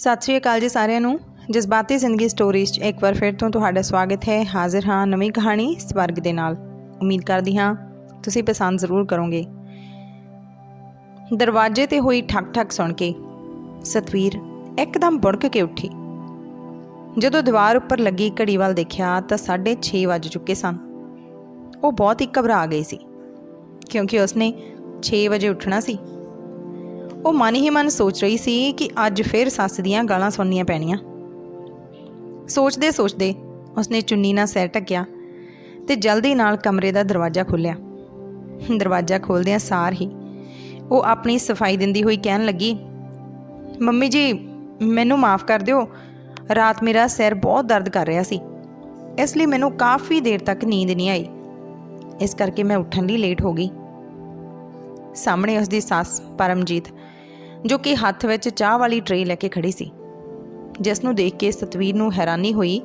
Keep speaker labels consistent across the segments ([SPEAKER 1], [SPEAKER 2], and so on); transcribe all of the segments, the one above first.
[SPEAKER 1] ਸਤਿ ਸ਼੍ਰੀ ਅਕਾਲ ਜੀ ਸਾਰਿਆਂ ਨੂੰ। ਜਜ਼ਬਾਤੀ ਜ਼ਿੰਦਗੀ ਸਟੋਰੀਜ਼ 'ਚ ਇੱਕ ਵਾਰ ਫਿਰ ਤੋਂ ਤੁਹਾਡਾ ਸਵਾਗਤ ਹੈ ਹਾਜ਼ਰ ਹਾਂ ਨਵੀਂ ਕਹਾਣੀ ਸਵਰਗ ਦੇ ਨਾਲ। ਉਮੀਦ ਕਰਦੀ ਹਾਂ ਤੁਸੀਂ ਪਸੰਦ ਜ਼ਰੂਰ ਕਰੋਗੇ। ਦਰਵਾਜ਼ੇ ਤੇ ਹੋਈ ਠਕ ਠਕ ਸੁਣ ਕੇ ਸਤਵੀਰ ਇੱਕਦਮ ਬੁੜਕ ਕੇ ਉੱਠੀ। ਜਦੋਂ ਦੀਵਾਰ ਉੱਪਰ ਲੱਗੀ ਘੜੀ ਵੱਲ ਦੇਖਿਆ ਤਾਂ 6:30 ਵੱਜ ਚੁੱਕੇ ਸਨ। ਉਹ ਬਹੁਤ ਹੀ ਘਬਰਾ ਗਈ ਸੀ, ਕਿਉਂਕਿ ਉਸਨੇ 6 ਵਜੇ ਉੱਠਣਾ ਸੀ। ਉਹ ਮਨ ਹੀ ਮਨ ਸੋਚ ਰਹੀ ਸੀ ਕਿ ਅੱਜ ਫਿਰ ਸੱਸ ਦੀਆਂ ਗਾਲਾਂ ਸੁਣਨੀਆਂ ਪੈਣੀਆਂ। ਸੋਚਦੇ ਸੋਚਦੇ ਉਸਨੇ ਚੁੰਨੀ ਨਾਲ ਸਿਰ ਢੱਕਿਆ ਤੇ ਜਲਦੀ ਨਾਲ ਕਮਰੇ ਦਾ ਦਰਵਾਜ਼ਾ ਖੋਲ੍ਹਿਆ। ਦਰਵਾਜ਼ਾ ਖੋਲਦਿਆਂ ਸਾਰ ਹੀ ਉਹ ਆਪਣੀ ਸਫ਼ਾਈ ਦਿੰਦੀ ਹੋਈ ਕਹਿਣ ਲੱਗੀ, ਮੰਮੀ ਜੀ, ਮੈਨੂੰ ਮਾਫ ਕਰ ਦਿਓ। ਰਾਤ ਮੇਰਾ ਸਿਰ ਬਹੁਤ ਦਰਦ ਕਰ ਰਿਹਾ ਸੀ। ਇਸ ਲਈ ਮੈਨੂੰ ਕਾਫੀ ਦੇਰ ਤੱਕ ਨੀਂਦ ਨਹੀਂ ਆਈ। ਇਸ ਕਰਕੇ ਮੈਂ ਉੱਠਣ ਲਈ ਲੇਟ ਹੋ ਗਈ। ਸਾਹਮਣੇ ਉਸ ਦੀ ਸੱਸ ਪਰਮਜੀਤ ਜੋ ਕਿ ਹੱਥ ਵਿੱਚ ਚਾਹ ਵਾਲੀ ਟਰੇ ਲੈ ਕੇ ਖੜੀ ਸੀ। ਜਿਸ ਨੂੰ ਦੇਖ ਕੇ ਸਤਵੀਰ ਨੂੰ ਹੈਰਾਨੀ ਹੋਈ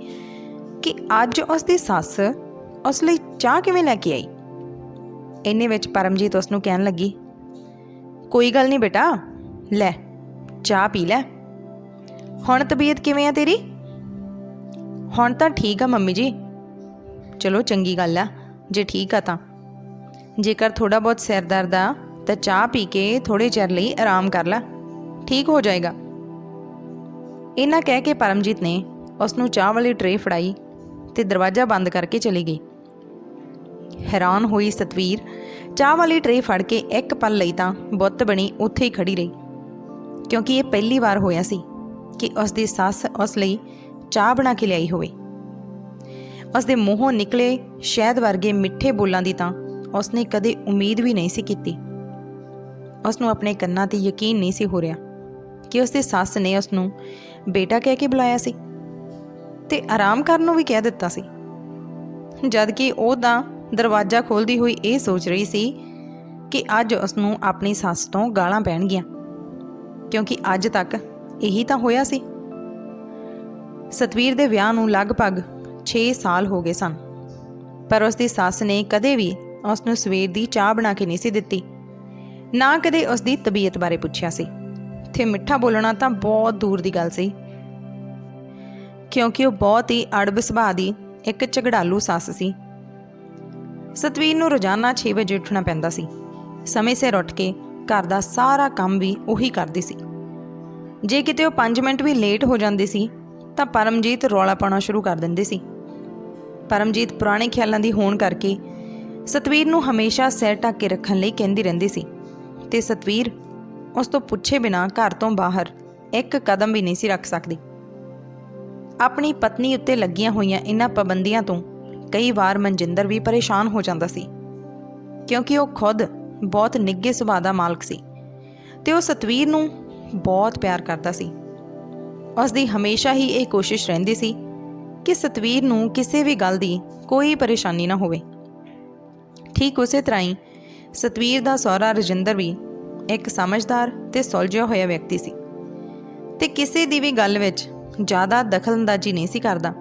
[SPEAKER 1] ਕਿ ਅੱਜ ਉਸ ਦੀ ਸੱਸ ਉਸ ਲਈ ਚਾਹ ਕਿਵੇਂ ਲੈ ਕੇ ਆਈ? ਇੰਨੇ ਵਿੱਚ ਪਰਮਜੀਤ ਉਸ ਨੂੰ ਕਹਿਣ ਲੱਗੀ, ਕੋਈ ਗੱਲ ਨਹੀਂ ਬੇਟਾ, ਲੈ, ਚਾਹ ਪੀ ਲੈ। ਹੁਣ ਤਬੀਅਤ ਕਿਵੇਂ ਆ ਤੇਰੀ? ਹੁਣ ਤਾਂ ਠੀਕ ਆ ਮੰਮੀ ਜੀ। ਚਲੋ ਚੰਗੀ ਗੱਲ ਆ, ਜੇ ਠੀਕ ਆ ਤਾਂ। ਜੇਕਰ ਥੋੜਾ ਬਹੁਤ ਸਿਰ ਦਰਦ ਆ ਤਾਂ ਚਾਹ ਪੀ ਕੇ ਥੋੜੇ ਚਿਰ ਲਈ ਆਰਾਮ ਕਰ ਲੈ। ਠੀਕ ਹੋ ਜਾਏਗਾ। ਇਹਨਾਂ ਕਹਿ ਕੇ ਪਰਮਜੀਤ ਨੇ ਉਸ ਨੂੰ ਚਾਹ ਵਾਲੀ ਟਰੇ ਫੜਾਈ ਤੇ ਦਰਵਾਜ਼ਾ ਬੰਦ ਕਰਕੇ ਚਲੀ ਗਈ। ਹੈਰਾਨ ਹੋਈ ਸਤਵੀਰ ਚਾਹ ਵਾਲੀ ਟਰੇ ਫੜ ਕੇ ਇੱਕ ਪਲ ਲਈ ਤਾਂ ਬੁੱਤ ਬਣੀ ਉੱਥੇ ਹੀ ਖੜੀ ਰਹੀ। ਕਿਉਂਕਿ ਇਹ ਪਹਿਲੀ ਵਾਰ ਹੋਇਆ ਸੀ ਕਿ ਉਸ ਦੀ ਸੱਸ ਉਸ ਲਈ ਚਾਹ ਬਣਾ ਕੇ ਲਿਆਈ ਹੋਵੇ। ਉਸ ਦੇ ਮੂੰਹੋਂ ਨਿਕਲੇ ਸ਼ਹਿਦ ਵਰਗੇ ਮਿੱਠੇ ਬੋਲਾਂ ਦੀ ਤਾਂ ਉਸਨੇ ਕਦੇ ਉਮੀਦ ਵੀ ਨਹੀਂ ਸੀ ਕੀਤੀ। ਉਸ ਨੂੰ ਆਪਣੇ ਕੰਨਾਂ ਤੇ ਯਕੀਨ ਨਹੀਂ ਸੀ ਹੋ ਰਿਹਾ ਕਿ ਉਸ ਦੀ ਸੱਸ ਨੇ ਉਸ ਨੂੰ ਬੇਟਾ ਕਹਿ ਕੇ ਬੁਲਾਇਆ ਸੀ ਤੇ ਆਰਾਮ ਕਰਨ ਨੂੰ ਵੀ ਕਹਿ ਦਿੱਤਾ ਸੀ। ਜਦ ਕਿ ਉਹ ਤਾਂ ਦਰਵਾਜ਼ਾ ਖੋਲਦੀ ਹੋਈ ਇਹ ਸੋਚ ਰਹੀ ਸੀ ਕਿ ਅੱਜ ਉਸ ਨੂੰ ਆਪਣੀ ਸੱਸ ਤੋਂ ਗਾਲਾਂ ਪੈਣਗੀਆਂ, ਕਿਉਂਕਿ ਅੱਜ ਤੱਕ ਇਹੀ ਤਾਂ ਹੋਇਆ ਸੀ। ਸਤਵੀਰ ਦੇ ਵਿਆਹ ਨੂੰ ਲਗਭਗ 6 ਸਾਲ ਹੋ ਗਏ ਸਨ, ਪਰ ਉਸ ਦੀ ਸੱਸ ਨੇ ਕਦੇ ਵੀ ਉਸ ਨੂੰ ਸਵੇਰ ਦੀ ਚਾਹ ਬਣਾ ਕੇ ਨਹੀਂ ਸੀ ਦਿੱਤੀ। ਨਾ ਕਦੇ ਉਸ ਦੀ ਤਬੀਅਤ ਬਾਰੇ ਪੁੱਛਿਆ ਸੀ। ਤੇ ਮਿੱਠਾ ਬੋਲਣਾ ਤਾਂ ਬਹੁਤ ਦੂਰ ਦੀ ਗੱਲ ਸੀ। ਕਿਉਂਕਿ ਉਹ ਬਹੁਤ ਹੀ ਅੜਬ ਸੁਭਾਅ ਦੀ ਇੱਕ ਝਗੜਾਲੂ ਸੱਸ ਸੀ। ਸਤਵੀਰ ਨੂੰ ਰੋਜ਼ਾਨਾ 6 ਵਜੇ ਉੱਠਣਾ ਪੈਂਦਾ ਸੀ। ਸਮੇਂ ਸਿਰ ਉੱਠ ਕੇ ਘਰ ਦਾ ਸਾਰਾ ਕੰਮ ਵੀ ਉਹੀ ਕਰਦੀ ਸੀ। ਜੇ ਕਿਤੇ ਉਹ 5 ਮਿੰਟ ਵੀ ਲੇਟ ਹੋ ਜਾਂਦੀ ਸੀ, ਤਾਂ ਪਰਮਜੀਤ ਰੌਲਾ ਪਾਉਣਾ ਸ਼ੁਰੂ ਕਰ ਦਿੰਦੀ ਸੀ। ਪਰਮਜੀਤ ਪੁਰਾਣੇ ਖਿਆਲਾਂ ਦੀ ਹੋਣ ਕਰਕੇ ਸਤਵੀਰ ਨੂੰ ਹਮੇਸ਼ਾ ਸਿਰ ਢੱਕ ਕੇ ਰੱਖਣ ਲਈ ਕਹਿੰਦੀ ਰਹਿੰਦੀ ਸੀ। ਤੇ ਸਤਵੀਰ ਉਸ ਤੋਂ ਪੁੱਛੇ ਬਿਨਾ ਘਰ ਤੋਂ ਬਾਹਰ ਇੱਕ ਕਦਮ ਵੀ ਨਹੀਂ ਸੀ ਰੱਖ ਸਕਦੀ। ਆਪਣੀ ਪਤਨੀ ਉੱਤੇ ਲੱਗੀਆਂ ਹੋਈਆਂ ਇਹਨਾਂ ਪਾਬੰਦੀਆਂ ਤੋਂ ਕਈ ਵਾਰ ਮਨਜਿੰਦਰ ਵੀ ਪਰੇਸ਼ਾਨ ਹੋ ਜਾਂਦਾ ਸੀ, ਕਿਉਂਕਿ ਉਹ ਖੁਦ ਬਹੁਤ ਨਿੱਘੇ ਸੁਭਾਅ ਦਾ ਮਾਲਕ ਸੀ ਤੇ ਉਹ ਸਤਵੀਰ ਨੂੰ ਬਹੁਤ ਪਿਆਰ ਕਰਦਾ ਸੀ। ਉਸ ਦੀ ਹਮੇਸ਼ਾ ਹੀ ਇਹ ਕੋਸ਼ਿਸ਼ ਰਹਿੰਦੀ ਸੀ ਕਿ ਸਤਵੀਰ ਨੂੰ ਕਿਸੇ ਵੀ ਗੱਲ ਦੀ ਕੋਈ ਪਰੇਸ਼ਾਨੀ ਨਾ ਹੋਵੇ। ਠੀਕ ਉਸੇ ਤਰ੍ਹਾਂ ਹੀ ਸਤਵੀਰ ਦਾ ਸਹੁਰਾ ਰਜਿੰਦਰ ਵੀ ਇੱਕ ਸਮਝਦਾਰ ਤੇ ਸੁਲਝਿਆ ਹੋਇਆ ਵਿਅਕਤੀ ਸੀ। ਤੇ ਕਿਸੇ ਦੀ ਵੀ ਗੱਲ ਵਿੱਚ ਜ਼ਿਆਦਾ ਦਖਲਅੰਦਾਜ਼ੀ ਨਹੀਂ ਸੀ ਕਰਦਾ।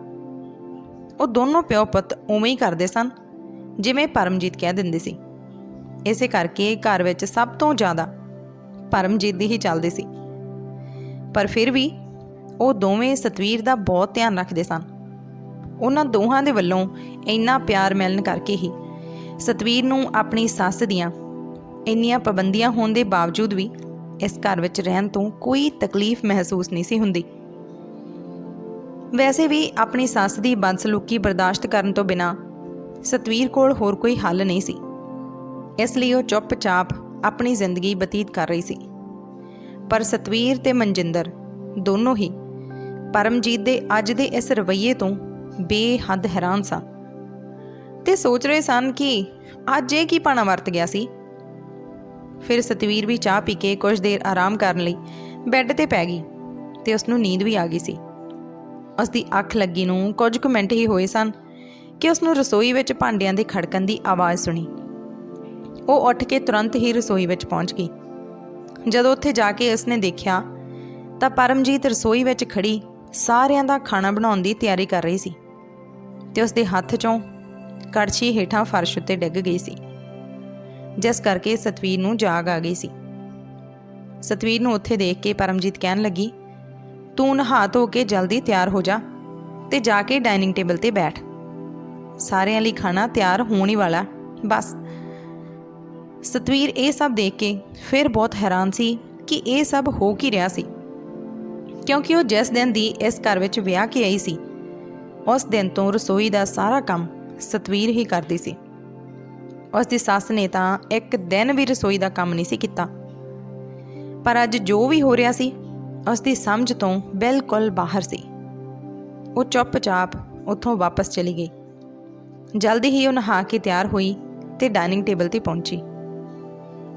[SPEAKER 1] ਉਹ ਦੋਨੋਂ ਪਿਓ ਪੁੱਤ ਉਵੇਂ ਹੀ ਕਰਦੇ ਸਨ, ਜਿਵੇਂ ਪਰਮਜੀਤ ਕਹਿ ਦਿੰਦੀ ਸੀ। ਇਸੇ ਕਰਕੇ ਘਰ ਵਿੱਚ ਸਭ ਤੋਂ ਜ਼ਿਆਦਾ ਪਰਮਜੀਤ ਦੀ ਹੀ ਚੱਲਦੀ ਸੀ। ਪਰ ਫਿਰ ਵੀ ਉਹ ਦੋਵੇਂ ਸਤਵੀਰ ਦਾ ਬਹੁਤ ਧਿਆਨ ਰੱਖਦੇ ਸਨ। ਉਹਨਾਂ ਦੋਹਾਂ ਦੇ ਵੱਲੋਂ ਇੰਨਾ ਪਿਆਰ ਮਿਲਣ ਕਰਕੇ ਹੀ ਸਤਵੀਰ ਨੂੰ ਆਪਣੀ ਸੱਸ ਦੀਆਂ ਇੰਨੀਆਂ ਪਾਬੰਦੀਆਂ ਹੋਣ ਦੇ ਬਾਵਜੂਦ ਵੀ ਇਸ ਘਰ ਵਿੱਚ ਰਹਿਣ ਤੋਂ ਕੋਈ ਤਕਲੀਫ ਮਹਿਸੂਸ ਨਹੀਂ ਸੀ ਹੁੰਦੀ। ਵੈਸੇ ਵੀ ਆਪਣੀ ਸੱਸ ਦੀ ਬਦਸਲੂਕੀ ਬਰਦਾਸ਼ਤ ਕਰਨ ਤੋਂ ਬਿਨਾ ਸਤਵੀਰ ਕੋਲ ਹੋਰ ਕੋਈ ਹੱਲ ਨਹੀਂ ਸੀ। ਇਸ ਲਈ ਉਹ ਚੁੱਪਚਾਪ ਆਪਣੀ ਜ਼ਿੰਦਗੀ ਬਤੀਤ ਕਰ ਰਹੀ ਸੀ। ਪਰ ਸਤਵੀਰ ਤੇ ਮਨਜਿੰਦਰ ਦੋਨੋਂ ਹੀ ਪਰਮਜੀਤ ਦੇ ਅੱਜ ਦੇ ਇਸ ਰਵੱਈਏ ਤੋਂ ਬੇਹੱਦ ਹੈਰਾਨ ਸਨ ਤੇ ਸੋਚ ਰਹੇ ਸਨ ਕਿ ਅੱਜ ਇਹ ਕੀ ਪਾਣਾ ਵਰਤ ਗਿਆ ਸੀ? ਫਿਰ ਸਤਵੀਰ ਵੀ ਚਾਹ ਪੀ ਕੇ ਕੁਝ ਦੇਰ ਆਰਾਮ ਕਰਨ ਲਈ ਬੈੱਡ ਤੇ ਪੈ ਗਈ ਤੇ ਉਸ ਨੂੰ ਨੀਂਦ ਵੀ ਆ ਗਈ ਸੀ। ਉਸ ਦੀ ਅੱਖ ਲੱਗੀ ਨੂੰ ਕੁਝ ਕੁ ਮਿੰਟ ਹੀ ਹੋਏ ਸਨ ਕਿ ਉਸ ਨੂੰ ਰਸੋਈ ਵਿੱਚ ਭਾਂਡਿਆਂ ਦੇ ਖੜਕਣ ਦੀ ਆਵਾਜ਼ ਸੁਣੀ। ਉਹ ਉੱਠ ਕੇ ਤੁਰੰਤ ਹੀ ਰਸੋਈ ਵਿੱਚ ਪਹੁੰਚ ਗਈ। ਜਦੋਂ ਉੱਥੇ ਜਾ ਕੇ ਉਸਨੇ ਦੇਖਿਆ ਤਾਂ ਪਰਮਜੀਤ ਰਸੋਈ ਵਿੱਚ ਖੜੀ ਸਾਰਿਆਂ ਦਾ ਖਾਣਾ ਬਣਾਉਣ ਦੀ ਤਿਆਰੀ ਕਰ ਰਹੀ ਸੀ ਤੇ ਉਸ ਦੇ ਹੱਥ 'ਚੋਂ ਕੜਛੀ ਹੇਠਾਂ ਫਰਸ਼ ਉੱਤੇ ਡਿੱਗ ਗਈ ਸੀ। ਜਿਸ ਕਰਕੇ ਸਤਵੀਰ ਨੂੰ ਜਾਗ ਆ ਗਈ ਸੀ। ਸਤਵੀਰ ਨੂੰ ਉੱਥੇ ਦੇਖ ਕੇ ਪਰਮਜੀਤ ਕਹਿਣ ਲੱਗੀ, ਤੂੰ ਨਹਾ ਧੋ ਕੇ ਜਲਦੀ ਤਿਆਰ ਹੋ ਜਾ ਤੇ ਜਾ ਕੇ ਡਾਈਨਿੰਗ ਟੇਬਲ ਤੇ ਬੈਠ। ਸਾਰਿਆਂ ਲਈ ਖਾਣਾ ਤਿਆਰ ਹੋਣ ਹੀ ਵਾਲਾ, ਬਸ। ਸਤਵੀਰ ਇਹ ਸਭ ਦੇਖ ਕੇ ਫਿਰ ਬਹੁਤ ਹੈਰਾਨ ਸੀ ਕਿ ਇਹ ਸਭ ਹੋ ਕੀ ਰਿਹਾ ਸੀ। ਕਿਉਂਕਿ ਉਹ ਜਿਸ ਦਿਨ ਦੀ ਇਸ ਘਰ ਵਿੱਚ ਵਿਆਹ ਕੇ ਆਈ ਸੀ, ਉਸ ਦਿਨ ਤੋਂ ਰਸੋਈ ਦਾ ਸਾਰਾ ਕੰਮ ਸਤਵੀਰ ਹੀ ਕਰਦੀ ਸੀ। ਉਸ ਦੀ ਸੱਸ ਨੇ ਤਾਂ ਇੱਕ ਦਿਨ ਵੀ ਰਸੋਈ ਦਾ ਕੰਮ ਨਹੀਂ ਸੀ ਕੀਤਾ। ਪਰ ਅੱਜ ਜੋ ਵੀ ਹੋ ਰਿਹਾ ਸੀ ਉਸ ਦੀ ਸਮਝ ਤੋਂ ਬਿਲਕੁਲ ਬਾਹਰ ਸੀ। ਉਹ ਚੁੱਪਚਾਪ ਉੱਥੋਂ ਵਾਪਸ ਚਲੀ ਗਈ। ਜਲਦੀ ਹੀ ਉਹ ਨਹਾ ਕੇ ਤਿਆਰ ਹੋਈ ਤੇ ਡਾਈਨਿੰਗ ਟੇਬਲ ਤੇ ਪਹੁੰਚੀ।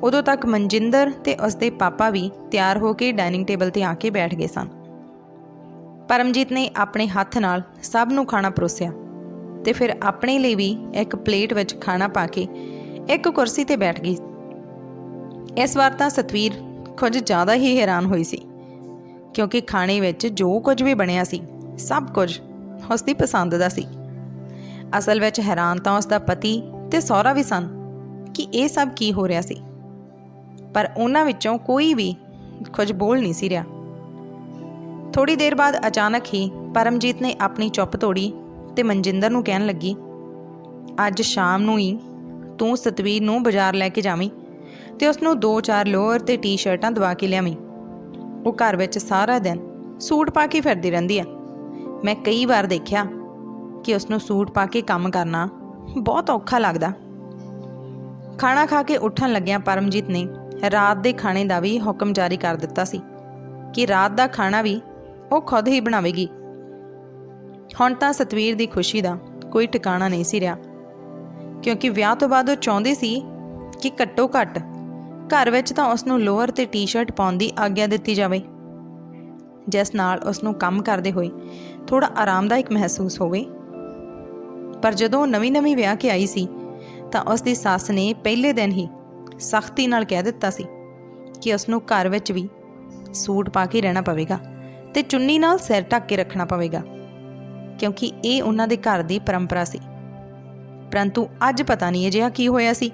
[SPEAKER 1] ਉਦੋਂ ਤੱਕ ਮਨਜਿੰਦਰ ਤੇ ਉਸਦੇ ਪਾਪਾ ਵੀ ਤਿਆਰ ਹੋ ਕੇ ਡਾਈਨਿੰਗ ਟੇਬਲ ਤੇ ਆ ਕੇ ਬੈਠ ਗਏ ਸਨ। ਪਰਮਜੀਤ ਨੇ ਆਪਣੇ ਹੱਥ ਨਾਲ ਸਭ ਨੂੰ ਖਾਣਾ ਪਰੋਸਿਆ। ਤੇ ਫਿਰ ਆਪਣੇ ਲਈ ਵੀ ਇੱਕ ਪਲੇਟ ਵਿੱਚ ਖਾਣਾ ਪਾ ਕੇ ਇੱਕ ਕੁਰਸੀ ਤੇ ਬੈਠ ਗਈ। ਇਸ ਵਾਰ ਤਾਂ ਸਤਵੀਰ ਕੁਝ ਜ਼ਿਆਦਾ ਹੀ ਹੈਰਾਨ ਹੋਈ ਸੀ, ਕਿਉਂਕਿ ਖਾਣੇ ਵਿੱਚ ਜੋ ਕੁਝ ਵੀ ਬਣਿਆ ਸੀ, ਸਭ ਕੁਝ ਉਸ ਦੀ ਪਸੰਦ ਦਾ ਸੀ। ਅਸਲ ਵਿੱਚ ਹੈਰਾਨ ਤਾਂ ਉਸ ਦਾ ਪਤੀ ਤੇ ਸਹੁਰਾ ਵੀ ਸਨ ਕਿ ਇਹ ਸਭ ਕੀ ਹੋ ਰਿਹਾ ਸੀ, ਪਰ ਉਹਨਾਂ ਵਿੱਚੋਂ ਕੋਈ ਵੀ ਕੁਝ ਬੋਲ ਨਹੀਂ ਸੀ ਰਿਹਾ। ਥੋੜੀ ਦੇਰ ਬਾਅਦ ਅਚਾਨਕ ਹੀ ਪਰਮਜੀਤ ਨੇ ਆਪਣੀ ਚੁੱਪ ਤੋੜੀ ਤੇ ਮਨਜਿੰਦਰ ਨੂੰ ਕਹਿਣ ਲੱਗੀ, ਅੱਜ ਸ਼ਾਮ ਨੂੰ ਹੀ ਤੂੰ ਸਤਵੀਰ ਨੂੰ ਬਾਜ਼ਾਰ ਲੈ ਕੇ ਜਾਵੀਂ ਤੇ ਉਸ ਨੂੰ ਦੋ ਚਾਰ ਲੋਅਰ ਤੇ ਟੀ-ਸ਼ਰਟਾਂ ਦਵਾ ਕੇ ਲਿਆਵੀਂ। ਉਹ ਘਰ ਵਿੱਚ ਸਾਰਾ ਦਿਨ ਸੂਟ ਪਾ ਕੇ ਫਿਰਦੀ ਰਹਿੰਦੀ ਹੈ। ਮੈਂ ਕਈ ਵਾਰ ਦੇਖਿਆ ਕਿ ਉਸ ਨੂੰ ਸੂਟ ਪਾ ਕੇ ਕੰਮ ਕਰਨਾ ਬਹੁਤ ਔਖਾ ਲੱਗਦਾ। ਖਾਣਾ ਖਾ ਕੇ ਉੱਠਣ ਲੱਗਿਆ ਪਰਮਜੀਤ ਨੇ ਰਾਤ ਦੇ ਖਾਣੇ ਦਾ ਵੀ ਹੁਕਮ ਜਾਰੀ ਕਰ ਦਿੱਤਾ ਸੀ ਕਿ ਰਾਤ ਦਾ ਖਾਣਾ ਵੀ ਉਹ ਖੁਦ ਹੀ ਬਣਾਵੇਗੀ। ਹੁਣ ਤਾਂ ਸਤਵੀਰ ਦੀ ਖੁਸ਼ੀ ਦਾ ਕੋਈ ਟਿਕਾਣਾ ਨਹੀਂ ਸੀ ਰਿਹਾ। ਕਿਉਂਕਿ ਵਿਆਹ ਤੋਂ ਬਾਅਦ ਉਹ ਚਾਹੁੰਦੀ ਸੀ ਕਿ ਘੱਟੋ ਘੱਟ ਘਰ ਵਿੱਚ ਤਾਂ ਉਸ ਨੂੰ ਲੋਅਰ ਤੇ ਟੀ-ਸ਼ਰਟ ਪਾਉਣ ਦੀ ਆਗਿਆ ਦਿੱਤੀ ਜਾਵੇ। ਜਿਸ ਨਾਲ ਉਸ ਨੂੰ ਕੰਮ ਕਰਦੇ ਹੋਏ ਥੋੜਾ ਆਰਾਮਦਾਇਕ ਮਹਿਸੂਸ ਹੋਵੇ। ਪਰ ਜਦੋਂ ਉਹ ਨਵੀਂ-ਨਵੀਂ ਵਿਆਹ ਕੇ ਆਈ ਸੀ, ਤਾਂ ਉਸ ਦੀ ਸੱਸ ਨੇ ਪਹਿਲੇ ਦਿਨ ਹੀ ਸਖਤੀ ਨਾਲ ਕਹਿ ਦਿੱਤਾ ਸੀ ਕਿ ਉਸ ਨੂੰ ਘਰ ਵਿੱਚ ਵੀ ਸੂਟ ਪਾ ਕੇ ਰਹਿਣਾ ਪਵੇਗਾ ਤੇ ਚੁੰਨੀ ਨਾਲ ਸਿਰ ਢੱਕ ਕੇ ਰੱਖਣਾ ਪਵੇਗਾ। ਕਿਉਂਕਿ ਇਹ ਉਹਨਾਂ ਦੇ ਘਰ ਦੀ ਪਰੰਪਰਾ ਸੀ। ਪਰੰਤੂ ਅੱਜ ਪਤਾ ਨਹੀਂ ਅਜਿਹਾ ਕੀ ਹੋਇਆ ਸੀ।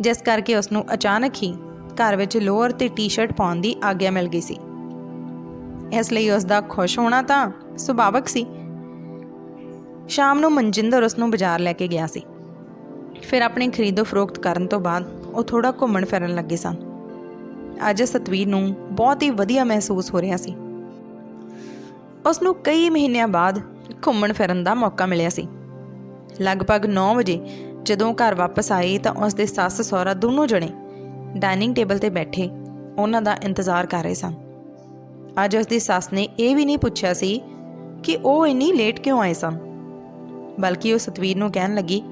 [SPEAKER 1] ਜਿਸ ਕਰਕੇ ਉਸ ਨੂੰ ਅਚਾਨਕ ਹੀ ਘਰ ਵਿੱਚ ਲੋਅਰ ਤੇ ਟੀ-ਸ਼ਰਟ ਪਾਉਣ ਦੀ ਆਗਿਆ ਮਿਲ ਗਈ ਸੀ। ਇਸ ਲਈ ਉਸ ਦਾ ਖੁਸ਼ ਹੋਣਾ ਤਾਂ ਸੁਭਾਵਕ ਸੀ। ਸ਼ਾਮ ਨੂੰ ਮਨਜਿੰਦਰ ਉਸ ਨੂੰ ਬਾਜ਼ਾਰ ਲੈ ਕੇ ਗਿਆ ਸੀ। ਫਿਰ ਆਪਣੀ ਖਰੀਦੋ ਫਰੋਖਤ ਕਰਨ ਤੋਂ ਬਾਅਦ ਉਹ ਥੋੜਾ ਘੁੰਮਣ ਫਿਰਨ ਲੱਗੇ ਸਨ। ਅੱਜ ਸਤਵੀਰ ਨੂੰ ਬਹੁਤ ਹੀ ਵਧੀਆ ਮਹਿਸੂਸ ਹੋ ਰਿਹਾ ਸੀ। ਉਸ ਨੂੰ ਕਈ ਮਹੀਨਿਆਂ ਬਾਅਦ ਘੁੰਮਣ ਫਿਰਨ ਦਾ ਮੌਕਾ ਮਿਲਿਆ ਸੀ। ਲਗਭਗ 9 ਵਜੇ ਜਦੋਂ ਘਰ ਵਾਪਸ ਆਏ ਤਾਂ ਉਸ ਦੇ ਸੱਸ, ਸਹੁਰਾ ਦੋਨੋਂ ਜਣੇ ਡਾਈਨਿੰਗ ਟੇਬਲ ਤੇ ਬੈਠੇ ਉਹਨਾਂ ਦਾ ਇੰਤਜ਼ਾਰ ਕਰ ਰਹੇ ਸਨ। ਅੱਜ ਉਸ ਦੀ ਸੱਸ ਨੇ ਇਹ ਵੀ ਨਹੀਂ ਪੁੱਛਿਆ ਸੀ ਕਿ ਉਹ ਇੰਨੀ ਲੇਟ ਕਿਉਂ ਆਏ ਸਨ। ਬਲਕਿ ਉਹ ਸਤਵੀਰ ਨੂੰ ਕਹਿਣ ਲੱਗੀ,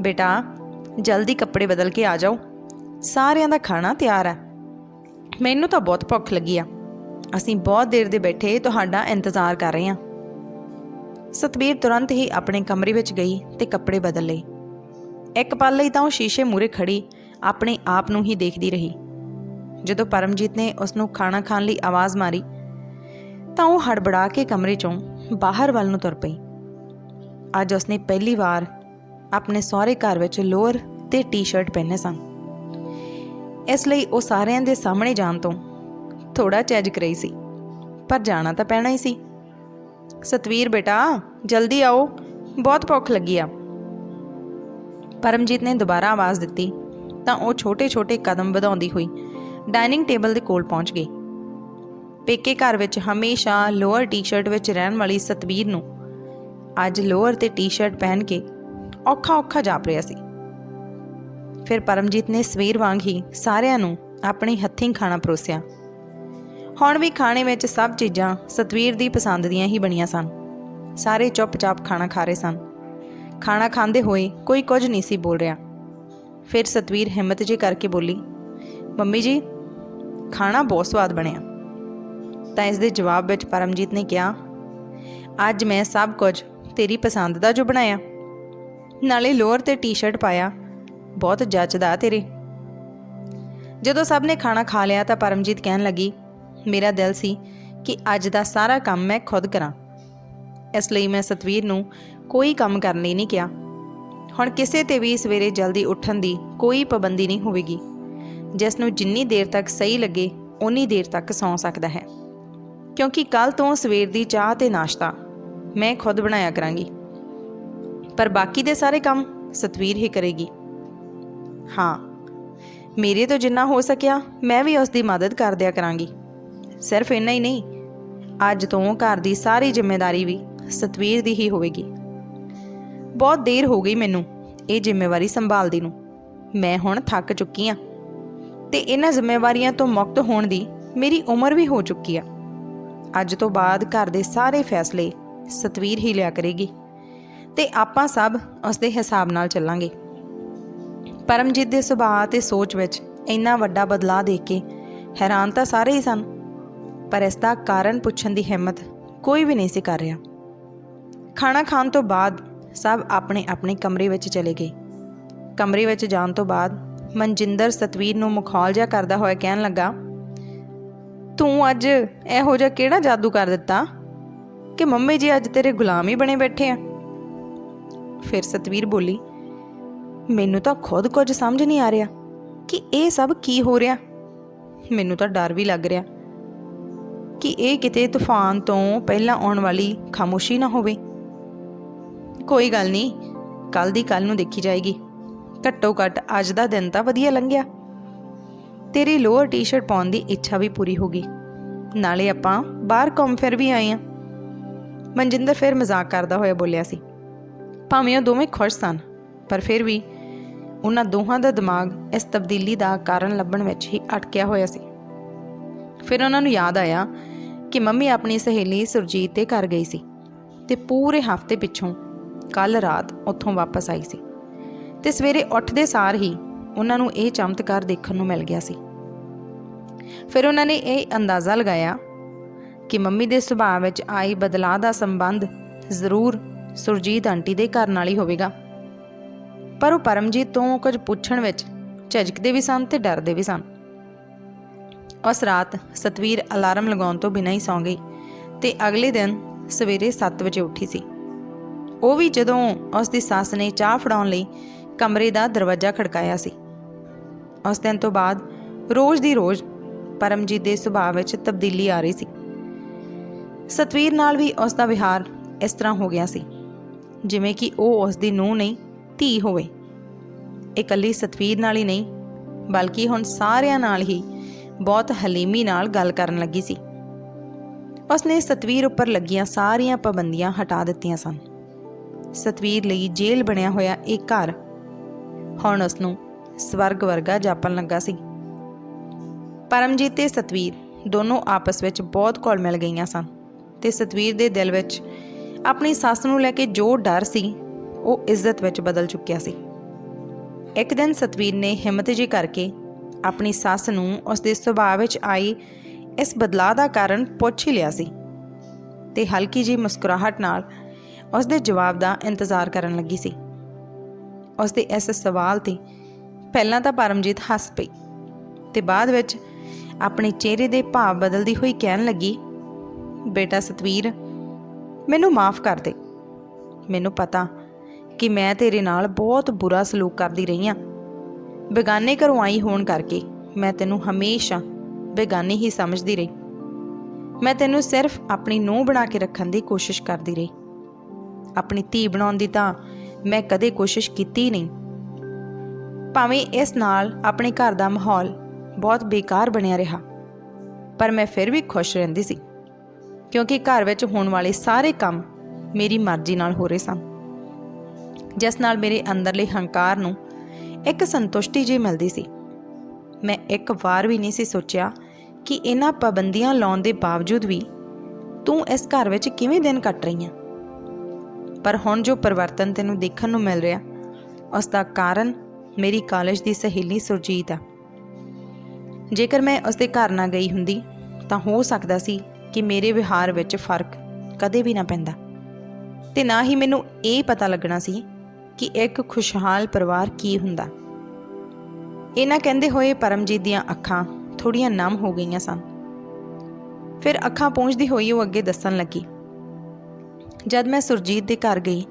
[SPEAKER 1] ਬੇਟਾ, ਜਲਦੀ ਕੱਪੜੇ ਬਦਲ ਕੇ ਆ ਜਾਓ। ਸਾਰਿਆਂ ਦਾ ਖਾਣਾ ਤਿਆਰ ਹੈ। ਮੈਨੂੰ ਤਾਂ ਬਹੁਤ ਭੁੱਖ ਲੱਗੀ ਆ। ਅਸੀਂ ਬਹੁਤ ਦੇਰ ਦੇ ਬੈਠੇ ਤੁਹਾਡਾ ਇੰਤਜ਼ਾਰ ਕਰ ਰਹੇ ਹਾਂ। ਸਤਬੀਰ ਤੁਰੰਤ ਹੀ ਆਪਣੇ ਕਮਰੇ ਵਿੱਚ ਗਈ ਤੇ ਕੱਪੜੇ ਬਦਲ ਲਏ। ਇੱਕ ਪਲ ਲਈ ਤਾਂ ਉਹ ਸ਼ੀਸ਼ੇ ਮੂਰੇ ਖੜੀ ਆਪਣੇ ਆਪ ਨੂੰ ਹੀ ਦੇਖਦੀ ਰਹੀ। ਜਦੋਂ ਪਰਮਜੀਤ ਨੇ ਉਸ ਨੂੰ ਖਾਣਾ ਖਾਣ ਲਈ ਆਵਾਜ਼ ਮਾਰੀ, ਤਾਂ ਉਹ ਹੜਬੜਾ ਕੇ ਕਮਰੇ ਚੋਂ ਬਾਹਰ ਵੱਲ ਨੂੰ ਤੁਰ ਪਈ। ਅੱਜ ਉਸਨੇ ਪਹਿਲੀ ਵਾਰ ਆਪਣੇ ਸਹੁਰੇ ਘਰ ਵਿੱਚ ਲੋਅਰ ਤੇ ਟੀ-ਸ਼ਰਟ ਪਹਿਨੇ ਸਨ। ਇਸ ਲਈ ਉਹ ਸਾਰਿਆਂ ਦੇ ਸਾਹਮਣੇ ਜਾਣ ਤੋਂ ਥੋੜਾ ਚੈਜਕ ਰਹੀ ਸੀ, ਪਰ ਜਾਣਾ ਤਾਂ ਪੈਣਾ ਹੀ ਸੀ। ਸਤਵੀਰ ਬੇਟਾ ਜਲਦੀ ਆਓ ਬਹੁਤ ਭੁੱਖ ਲੱਗੀ ਆ ਪਰਮਜੀਤ ਨੇ ਦੁਬਾਰਾ ਆਵਾਜ਼ ਦਿੱਤੀ ਤਾਂ ਉਹ ਛੋਟੇ-ਛੋਟੇ ਕਦਮ ਵਧਾਉਂਦੀ ਹੋਈ ਡਾਈਨਿੰਗ ਟੇਬਲ ਦੇ ਕੋਲ ਪਹੁੰਚ ਗਈ ਪੇਕੇ ਘਰ ਵਿੱਚ ਹਮੇਸ਼ਾ ਲੋਅਰ ਟੀ-ਸ਼ਰਟ ਵਿੱਚ ਰਹਿਣ ਵਾਲੀ ਸਤਵੀਰ ਨੂੰ ਅੱਜ ਲੋਅਰ ਤੇ ਟੀ-ਸ਼ਰਟ ਪਹਿਨ ਕੇ ਔਖਾ-ਔਖਾ ਜਾਪ ਰਿਹਾ ਸੀ ਫਿਰ ਪਰਮਜੀਤ ਨੇ ਸਵੇਰ ਵਾਂਗ ਹੀ ਸਾਰਿਆਂ ਨੂੰ ਆਪਣੇ ਹੱਥੀਂ ਖਾਣਾ ਪਰੋਸਿਆ ਹੁਣ ਵੀ ਖਾਣੇ ਵਿੱਚ ਸਭ ਚੀਜ਼ਾਂ ਸਤਵੀਰ ਦੀ ਪਸੰਦ ਦੀਆਂ ਹੀ ਬਣੀਆਂ ਸਨ। ਸਾਰੇ ਚੁੱਪਚਾਪ ਖਾਣਾ ਖਾ ਰਹੇ ਸਨ। ਖਾਣਾ ਖਾਂਦੇ ਹੋਏ ਕੋਈ ਕੁਝ ਨਹੀਂ ਸੀ ਬੋਲ ਰਿਹਾ। ਫਿਰ ਸਤਵੀਰ ਹਿੰਮਤ ਜੀ ਕਰਕੇ ਬੋਲੀ, ਮੰਮੀ ਜੀ, ਖਾਣਾ ਬਹੁਤ ਸਵਾਦ ਬਣਿਆ। ਤਾਂ ਇਸ ਦੇ ਜਵਾਬ ਵਿੱਚ ਪਰਮਜੀਤ ਨੇ ਕਿਹਾ, ਅੱਜ ਮੈਂ ਸਭ ਕੁਝ ਤੇਰੀ ਪਸੰਦ ਦਾ ਜੋ ਬਣਾਇਆ। ਨਾਲੇ ਲੋਅਰ ਤੇ ਟੀ-ਸ਼ਰਟ ਪਾਇਆ, ਬਹੁਤ ਜੱਚਦਾ ਤੇਰੇ। ਜਦੋਂ ਸਭ ਨੇ ਖਾਣਾ ਖਾ ਲਿਆ ਤਾਂ ਪਰਮਜੀਤ ਕਹਿਣ ਲੱਗੀ ਮੇਰਾ ਦਿਲ ਸੀ ਕਿ ਅੱਜ ਦਾ ਸਾਰਾ ਕੰਮ ਮੈਂ ਖੁਦ ਕਰਾਂ। ਇਸ ਲਈ ਮੈਂ ਸਤਵੀਰ ਨੂੰ ਕੋਈ ਕੰਮ ਕਰਨ ਲਈ ਨਹੀਂ ਕਿਹਾ। ਹੁਣ ਕਿਸੇ ਤੇ ਵੀ ਸਵੇਰੇ ਜਲਦੀ ਉੱਠਣ ਦੀ ਕੋਈ ਪਾਬੰਦੀ ਨਹੀਂ ਹੋਵੇਗੀ। ਜਿਸ ਨੂੰ ਜਿੰਨੀ ਦੇਰ ਤੱਕ ਸਹੀ ਲੱਗੇ ਉਨੀ ਦੇਰ ਤੱਕ ਸੌਂ ਸਕਦਾ ਹੈ। ਕਿਉਂਕਿ ਕੱਲ ਤੋਂ ਸਵੇਰ ਦੀ ਚਾਹ ਤੇ ਨਾਸ਼ਤਾ ਮੈਂ ਖੁਦ ਬਣਾਇਆ ਕਰਾਂਗੀ। ਪਰ ਬਾਕੀ ਦੇ ਸਾਰੇ ਕੰਮ ਸਤਵੀਰ ਹੀ ਕਰੇਗੀ। ਹਾਂ, ਮੇਰੇ ਤੋਂ ਜਿੰਨਾ ਹੋ ਸਕਿਆ, ਮੈਂ ਵੀ ਉਸ ਦੀ ਮਦਦ ਕਰ ਦਿਆ ਕਰਾਂਗੀ। ਸਿਰਫ ਇੰਨਾ ਹੀ ਨਹੀਂ, ਅੱਜ ਤੋਂ ਘਰ ਦੀ ਸਾਰੀ ਜ਼ਿੰਮੇਵਾਰੀ ਵੀ ਸਤਵੀਰ ਦੀ ਹੀ ਹੋਵੇਗੀ। ਬਹੁਤ ਦੇਰ ਹੋ ਗਈ ਮੈਨੂੰ ਇਹ ਜ਼ਿੰਮੇਵਾਰੀ ਸੰਭਾਲਦੀ ਨੂੰ। ਮੈਂ ਹੁਣ ਥੱਕ ਚੁੱਕੀ ਆ ਤੇ ਇਹਨਾਂ ਜ਼ਿੰਮੇਵਾਰੀਆਂ ਤੋਂ ਮੁਕਤ ਹੋਣ ਦੀ ਮੇਰੀ ਉਮਰ ਵੀ ਹੋ ਚੁੱਕੀ ਆ। ਅੱਜ ਤੋਂ ਬਾਅਦ ਘਰ ਦੇ ਸਾਰੇ ਫੈਸਲੇ ਸਤਵੀਰ ਹੀ ਲਿਆ ਕਰੇਗੀ ਤੇ ਆਪਾਂ ਸਭ ਉਸ ਦੇ ਹਿਸਾਬ ਨਾਲ ਚੱਲਾਂਗੇ। ਪਰਮਜੀਤ ਦੇ ਸੁਭਾਅ ਤੇ ਸੋਚ ਵਿੱਚ ਇੰਨਾ ਵੱਡਾ ਬਦਲਾਅ ਦੇਖ ਕੇ ਹੈਰਾਨ ਤਾਂ ਸਾਰੇ ਹੀ ਸਨ ਪਰ ਇਸ ਦਾ ਕਾਰਨ ਪੁੱਛਣ ਦੀ ਹਿੰਮਤ ਕੋਈ ਵੀ ਨਹੀਂ ਸੀ ਕਰ ਰਿਹਾ। ਖਾਣਾ ਖਾਣ ਤੋਂ ਬਾਅਦ ਸਭ ਆਪਣੇ ਆਪਣੇ ਕਮਰੇ ਵਿੱਚ ਚਲੇ ਗਏ। ਕਮਰੇ ਵਿੱਚ ਜਾਣ ਤੋਂ ਬਾਅਦ ਮਨਜਿੰਦਰ ਸਤਵੀਰ ਨੂੰ ਮੁਖੌਲ ਜਿਹਾ ਕਰਦਾ ਹੋਇਆ ਕਹਿਣ ਲੱਗਾ, ਤੂੰ ਅੱਜ ਇਹੋ ਜਿਹਾ ਕਿਹੜਾ ਜਾਦੂ ਕਰ ਦਿੱਤਾ ਕਿ ਮੰਮੀ ਜੀ ਅੱਜ ਤੇਰੇ ਗੁਲਾਮ ਹੀ ਬਣੇ ਬੈਠੇ ਆ? ਫਿਰ ਸਤਵੀਰ ਬੋਲੀ, ਮੈਨੂੰ ਤਾਂ ਖੁਦ ਕੁਝ ਸਮਝ ਨਹੀਂ ਆ ਰਿਹਾ ਕਿ ਇਹ ਸਭ ਕੀ ਹੋ ਰਿਹਾ। ਮੈਨੂੰ ਤਾਂ ਡਰ ਵੀ ਲੱਗ ਰਿਹਾ ਕਿ ਇਹ ਕਿਤੇ ਤੂਫਾਨ ਤੋਂ ਪਹਿਲਾਂ ਆਉਣ ਵਾਲੀ ਖਾਮੋਸ਼ੀ ਨਾ ਹੋਵੇ। ਕੋਈ ਗੱਲ ਨਹੀਂ ਕੱਲ ਦੀ ਕੱਲ ਨੂੰ ਦੇਖੀ ਜਾਏਗੀ। ਘੱਟੋ ਘੱਟ ਅੱਜ ਦਾ ਦਿਨ ਤਾਂ ਵਧੀਆ ਲੰਘਿਆ। ਤੇਰੀ ਲੋਅਰ ਟੀ-ਸ਼ਰਟ ਪਾਉਣ ਦੀ ਇੱਛਾ ਵੀ ਪੂਰੀ ਹੋ ਗਈ। ਨਾਲੇ ਆਪਾਂ ਬਾਹਰ ਘੁੰਮ ਫਿਰ ਵੀ ਆਏ ਆ ਮਨਜਿੰਦਰ ਫਿਰ ਮਜ਼ਾਕ ਕਰਦਾ ਹੋਇਆ ਬੋਲਿਆ ਸੀ। ਭਾਵੇਂ ਉਹ ਦੋਵੇਂ ਖੁਸ਼ ਸਨ, ਪਰ ਫਿਰ ਵੀ ਉਹਨਾਂ ਦੋਹਾਂ ਦਾ ਦਿਮਾਗ ਇਸ ਤਬਦੀਲੀ ਦਾ ਕਾਰਨ ਲੱਭਣ ਵਿੱਚ ਹੀ ਅਟਕਿਆ ਹੋਇਆ ਸੀ। ਫਿਰ ਉਹਨਾਂ ਨੂੰ ਯਾਦ ਆਇਆ ਕਿ ਮੰਮੀ ਆਪਣੀ ਸਹੇਲੀ ਸੁਰਜੀਤ ਦੇ ਘਰ ਗਈ ਸੀ ਤੇ ਪੂਰੇ ਹਫ਼ਤੇ ਪਿੱਛੋਂ ਕੱਲ ਰਾਤ ਉੱਥੋਂ ਵਾਪਸ ਆਈ ਸੀ। ਤੇ ਸਵੇਰੇ ਉੱਠਦੇ ਸਾਰ ਹੀ ਉਹਨਾਂ ਨੂੰ ਇਹ ਚਮਤਕਾਰ ਦੇਖਣ ਨੂੰ ਮਿਲ ਗਿਆ ਸੀ। ਫਿਰ ਉਹਨਾਂ ਨੇ ਇਹ ਅੰਦਾਜ਼ਾ ਲਗਾਇਆ ਕਿ ਮੰਮੀ ਦੇ ਸੁਭਾਅ ਵਿੱਚ ਆਈ ਬਦਲਾਅ ਦਾ ਸੰਬੰਧ ਜ਼ਰੂਰ ਸੁਰਜੀਤ ਆਂਟੀ ਦੇ ਘਰ ਨਾਲ ਹੀ ਹੋਵੇਗਾ। ਪਰ ਉਹ ਪਰਮਜੀਤ ਤੋਂ ਕੁਝ ਪੁੱਛਣ ਵਿੱਚ ਝਿਜਕਦੇ ਵੀ ਸਨ ਤੇ ਡਰਦੇ ਵੀ ਸਨ। ਉਸ ਰਾਤ ਸਤਵੀਰ ਅਲਾਰਮ ਲਗਾਉਣ ਤੋਂ ਬਿਨਾਂ ਹੀ ਸੌਂ ਗਈ ਤੇ ਅਗਲੇ ਦਿਨ ਸਵੇਰੇ 7 ਵਜੇ ਉੱਠੀ ਸੀ। ਉਹ ਵੀ ਜਦੋਂ ਉਸ ਦੀ ਸੱਸ ਨੇ ਚਾਹ ਫੜਾਉਣ ਲਈ ਕਮਰੇ ਦਾ ਦਰਵਾਜ਼ਾ ਖੜਕਾਇਆ ਸੀ। ਉਸ ਦਿਨ ਤੋਂ ਬਾਅਦ ਰੋਜ਼ ਦੀ ਰੋਜ਼ ਪਰਮਜੀਤ ਦੇ ਸੁਭਾਅ ਵਿੱਚ ਤਬਦੀਲੀ ਆ ਰਹੀ ਸੀ। ਸਤਵੀਰ ਨਾਲ ਵੀ ਉਸ ਦਾ ਵਿਹਾਰ ਇਸ ਤਰ੍ਹਾਂ ਹੋ ਗਿਆ ਸੀ, ਜਿਵੇਂ ਕਿ ਉਹ ਉਸ ਦੀ ਨੂੰਹ ਨਹੀਂ, ਧੀ ਹੋਵੇ। ਇਕੱਲੀ ਸਤਵੀਰ ਨਾਲ ਹੀ ਨਹੀਂ, ਬਲਕਿ ਹੁਣ ਸਾਰਿਆਂ ਨਾਲ ਹੀ ਬਹੁਤ ਹਲੀਮੀ ਨਾਲ ਗੱਲ ਕਰਨ ਲੱਗੀ ਸੀ। ਉਸਨੇ ਸਤਵੀਰ ਉੱਪਰ ਲੱਗੀਆਂ ਸਾਰੀਆਂ ਪਾਬੰਦੀਆਂ ਹਟਾ ਦਿੱਤੀਆਂ ਸਨ। ਸਤਵੀਰ ਲਈ ਜੇਲ੍ਹ ਬਣਿਆ ਹੋਇਆ ਇਹ ਘਰ ਹੁਣ ਉਸ ਨੂੰ ਸਵਰਗ ਵਰਗਾ ਜਾਪਣ ਲੱਗਾ ਸੀ। ਪਰਮਜੀਤ ਤੇ ਸਤਵੀਰ ਦੋਨੋਂ ਆਪਸ ਵਿੱਚ ਬਹੁਤ ਘੁਲ ਮਿਲ ਗਈਆਂ ਸਨ ਤੇ ਸਤਵੀਰ ਦੇ ਦਿਲ ਵਿੱਚ ਆਪਣੀ ਸੱਸ ਨੂੰ ਲੈ ਕੇ ਜੋ ਡਰ ਸੀ, ਉਹ ਇੱਜ਼ਤ ਵਿੱਚ ਬਦਲ ਚੁੱਕਿਆ ਸੀ। ਇੱਕ ਦਿਨ ਸਤਵੀਰ ਨੇ ਹਿੰਮਤ ਜੀ ਕਰਕੇ ਆਪਣੀ ਸੱਸ ਨੂੰ ਉਸ ਦੇ ਸੁਭਾਅ ਵਿੱਚ ਆਈ, ਇਸ ਬਦਲਾਅ ਦਾ ਕਾਰਨ ਪੁੱਛ ਹੀ ਲਿਆ ਸੀ। ਤੇ ਹਲਕੀ ਜੀ ਮੁਸਕਰਾਹਟ ਨਾਲ ਉਸ ਦੇ ਜਵਾਬ ਦਾ ਇੰਤਜ਼ਾਰ ਕਰਨ ਲੱਗੀ ਸੀ। ਉਸ ਦੇ ਇਸ ਸਵਾਲ ਤੇ ਪਹਿਲਾਂ ਤਾਂ ਪਰਮਜੀਤ ਹੱਸ ਪਈ ਤੇ ਬਾਅਦ ਵਿੱਚ ਆਪਣੇ ਚਿਹਰੇ ਦੇ ਭਾਵ ਬਦਲਦੀ ਹੋਈ ਕਹਿਣ ਲੱਗੀ, ਬੇਟਾ ਸਤਵੀਰ, ਮੈਨੂੰ ਮਾਫ ਕਰ ਦੇ। ਮੈਨੂੰ ਪਤਾ ਕਿ ਮੈਂ ਤੇਰੇ ਨਾਲ ਬਹੁਤ ਬੁਰਾ ਸਲੂਕ ਕਰਦੀ ਰਹੀ ਹਾਂ ਬੇਗਾਨੇ ਘਰੋਂ ਆਈ ਹੋਣ ਕਰਕੇ ਮੈਂ ਤੈਨੂੰ ਹਮੇਸ਼ਾ ਬੇਗਾਨੀ ਹੀ ਸਮਝਦੀ ਰਹੀ। ਮੈਂ ਤੈਨੂੰ ਸਿਰਫ ਆਪਣੀ ਨੂੰਹ ਬਣਾ ਕੇ ਰੱਖਣ ਦੀ ਕੋਸ਼ਿਸ਼ ਕਰਦੀ ਰਹੀ। ਆਪਣੀ ਧੀ ਬਣਾਉਣ ਦੀ ਤਾਂ ਮੈਂ ਕਦੇ ਕੋਸ਼ਿਸ਼ ਕੀਤੀ ਨਹੀਂ। ਭਾਵੇਂ ਇਸ ਨਾਲ ਆਪਣੇ ਘਰ ਦਾ ਮਾਹੌਲ ਬਹੁਤ ਬੇਕਾਰ ਬਣਿਆ ਰਿਹਾ, ਪਰ ਮੈਂ ਫਿਰ ਵੀ ਖੁਸ਼ ਰਹਿੰਦੀ ਸੀ, ਕਿਉਂਕਿ ਘਰ ਵਿੱਚ ਹੋਣ ਵਾਲੇ ਸਾਰੇ ਕੰਮ ਮੇਰੀ ਮਰਜ਼ੀ ਨਾਲ ਹੋ ਰਹੇ ਸਨ। ਜਿਸ ਨਾਲ ਮੇਰੇ ਅੰਦਰਲੇ ਹੰਕਾਰ ਨੂੰ ਇੱਕ ਸੰਤੁਸ਼ਟੀ ਜੀ ਮਿਲਦੀ ਸੀ। ਮੈਂ ਇੱਕ ਵਾਰ ਵੀ ਨਹੀਂ ਸੀ ਸੋਚਿਆ ਕਿ ਇਹਨਾਂ ਪਾਬੰਦੀਆਂ ਲਾਉਣ ਦੇ ਬਾਵਜੂਦ ਵੀ ਤੂੰ ਇਸ ਘਰ ਵਿੱਚ ਕਿਵੇਂ ਦਿਨ ਕੱਟ ਰਹੀ ਹੈ ਪਰ ਹੁਣ ਜੋ ਪਰਿਵਰਤਨ ਤੈਨੂੰ ਦੇਖਣ ਨੂੰ ਮਿਲ ਰਿਹਾ, ਉਸ ਦਾ ਕਾਰਨ ਮੇਰੀ ਕਾਲਜ ਦੀ ਸਹੇਲੀ ਸੁਰਜੀਤ ਆ। ਜੇਕਰ ਮੈਂ ਉਸ ਦੇ ਘਰ ਨਾ ਗਈ ਹੁੰਦੀ, ਤਾਂ ਹੋ ਸਕਦਾ ਸੀ ਕਿ ਮੇਰੇ ਵਿਹਾਰ ਵਿੱਚ ਫ਼ਰਕ ਕਦੇ ਵੀ ਨਾ ਪੈਂਦਾ। ਤੇ ਨਾ ਹੀ ਮੈਨੂੰ ਇਹ ਪਤਾ ਲੱਗਣਾ ਸੀ ਕਿ ਇੱਕ ਖੁਸ਼ਹਾਲ ਪਰਿਵਾਰ ਕੀ ਹੁੰਦਾ? ਇਹਨਾਂ ਕਹਿੰਦੇ ਹੋਏ ਪਰਮਜੀਤ ਦੀਆਂ ਅੱਖਾਂ ਥੋੜੀਆਂ ਨਮ ਹੋ ਗਈਆਂ ਸਨ। ਫਿਰ ਅੱਖਾਂ ਪਹੁੰਚਦੀ ਹੋਈ ਉਹ ਅੱਗੇ ਦੱਸਣ ਲੱਗੀ, ਜਦ ਮੈਂ ਸੁਰਜੀਤ ਦੇ ਘਰ ਗਈ,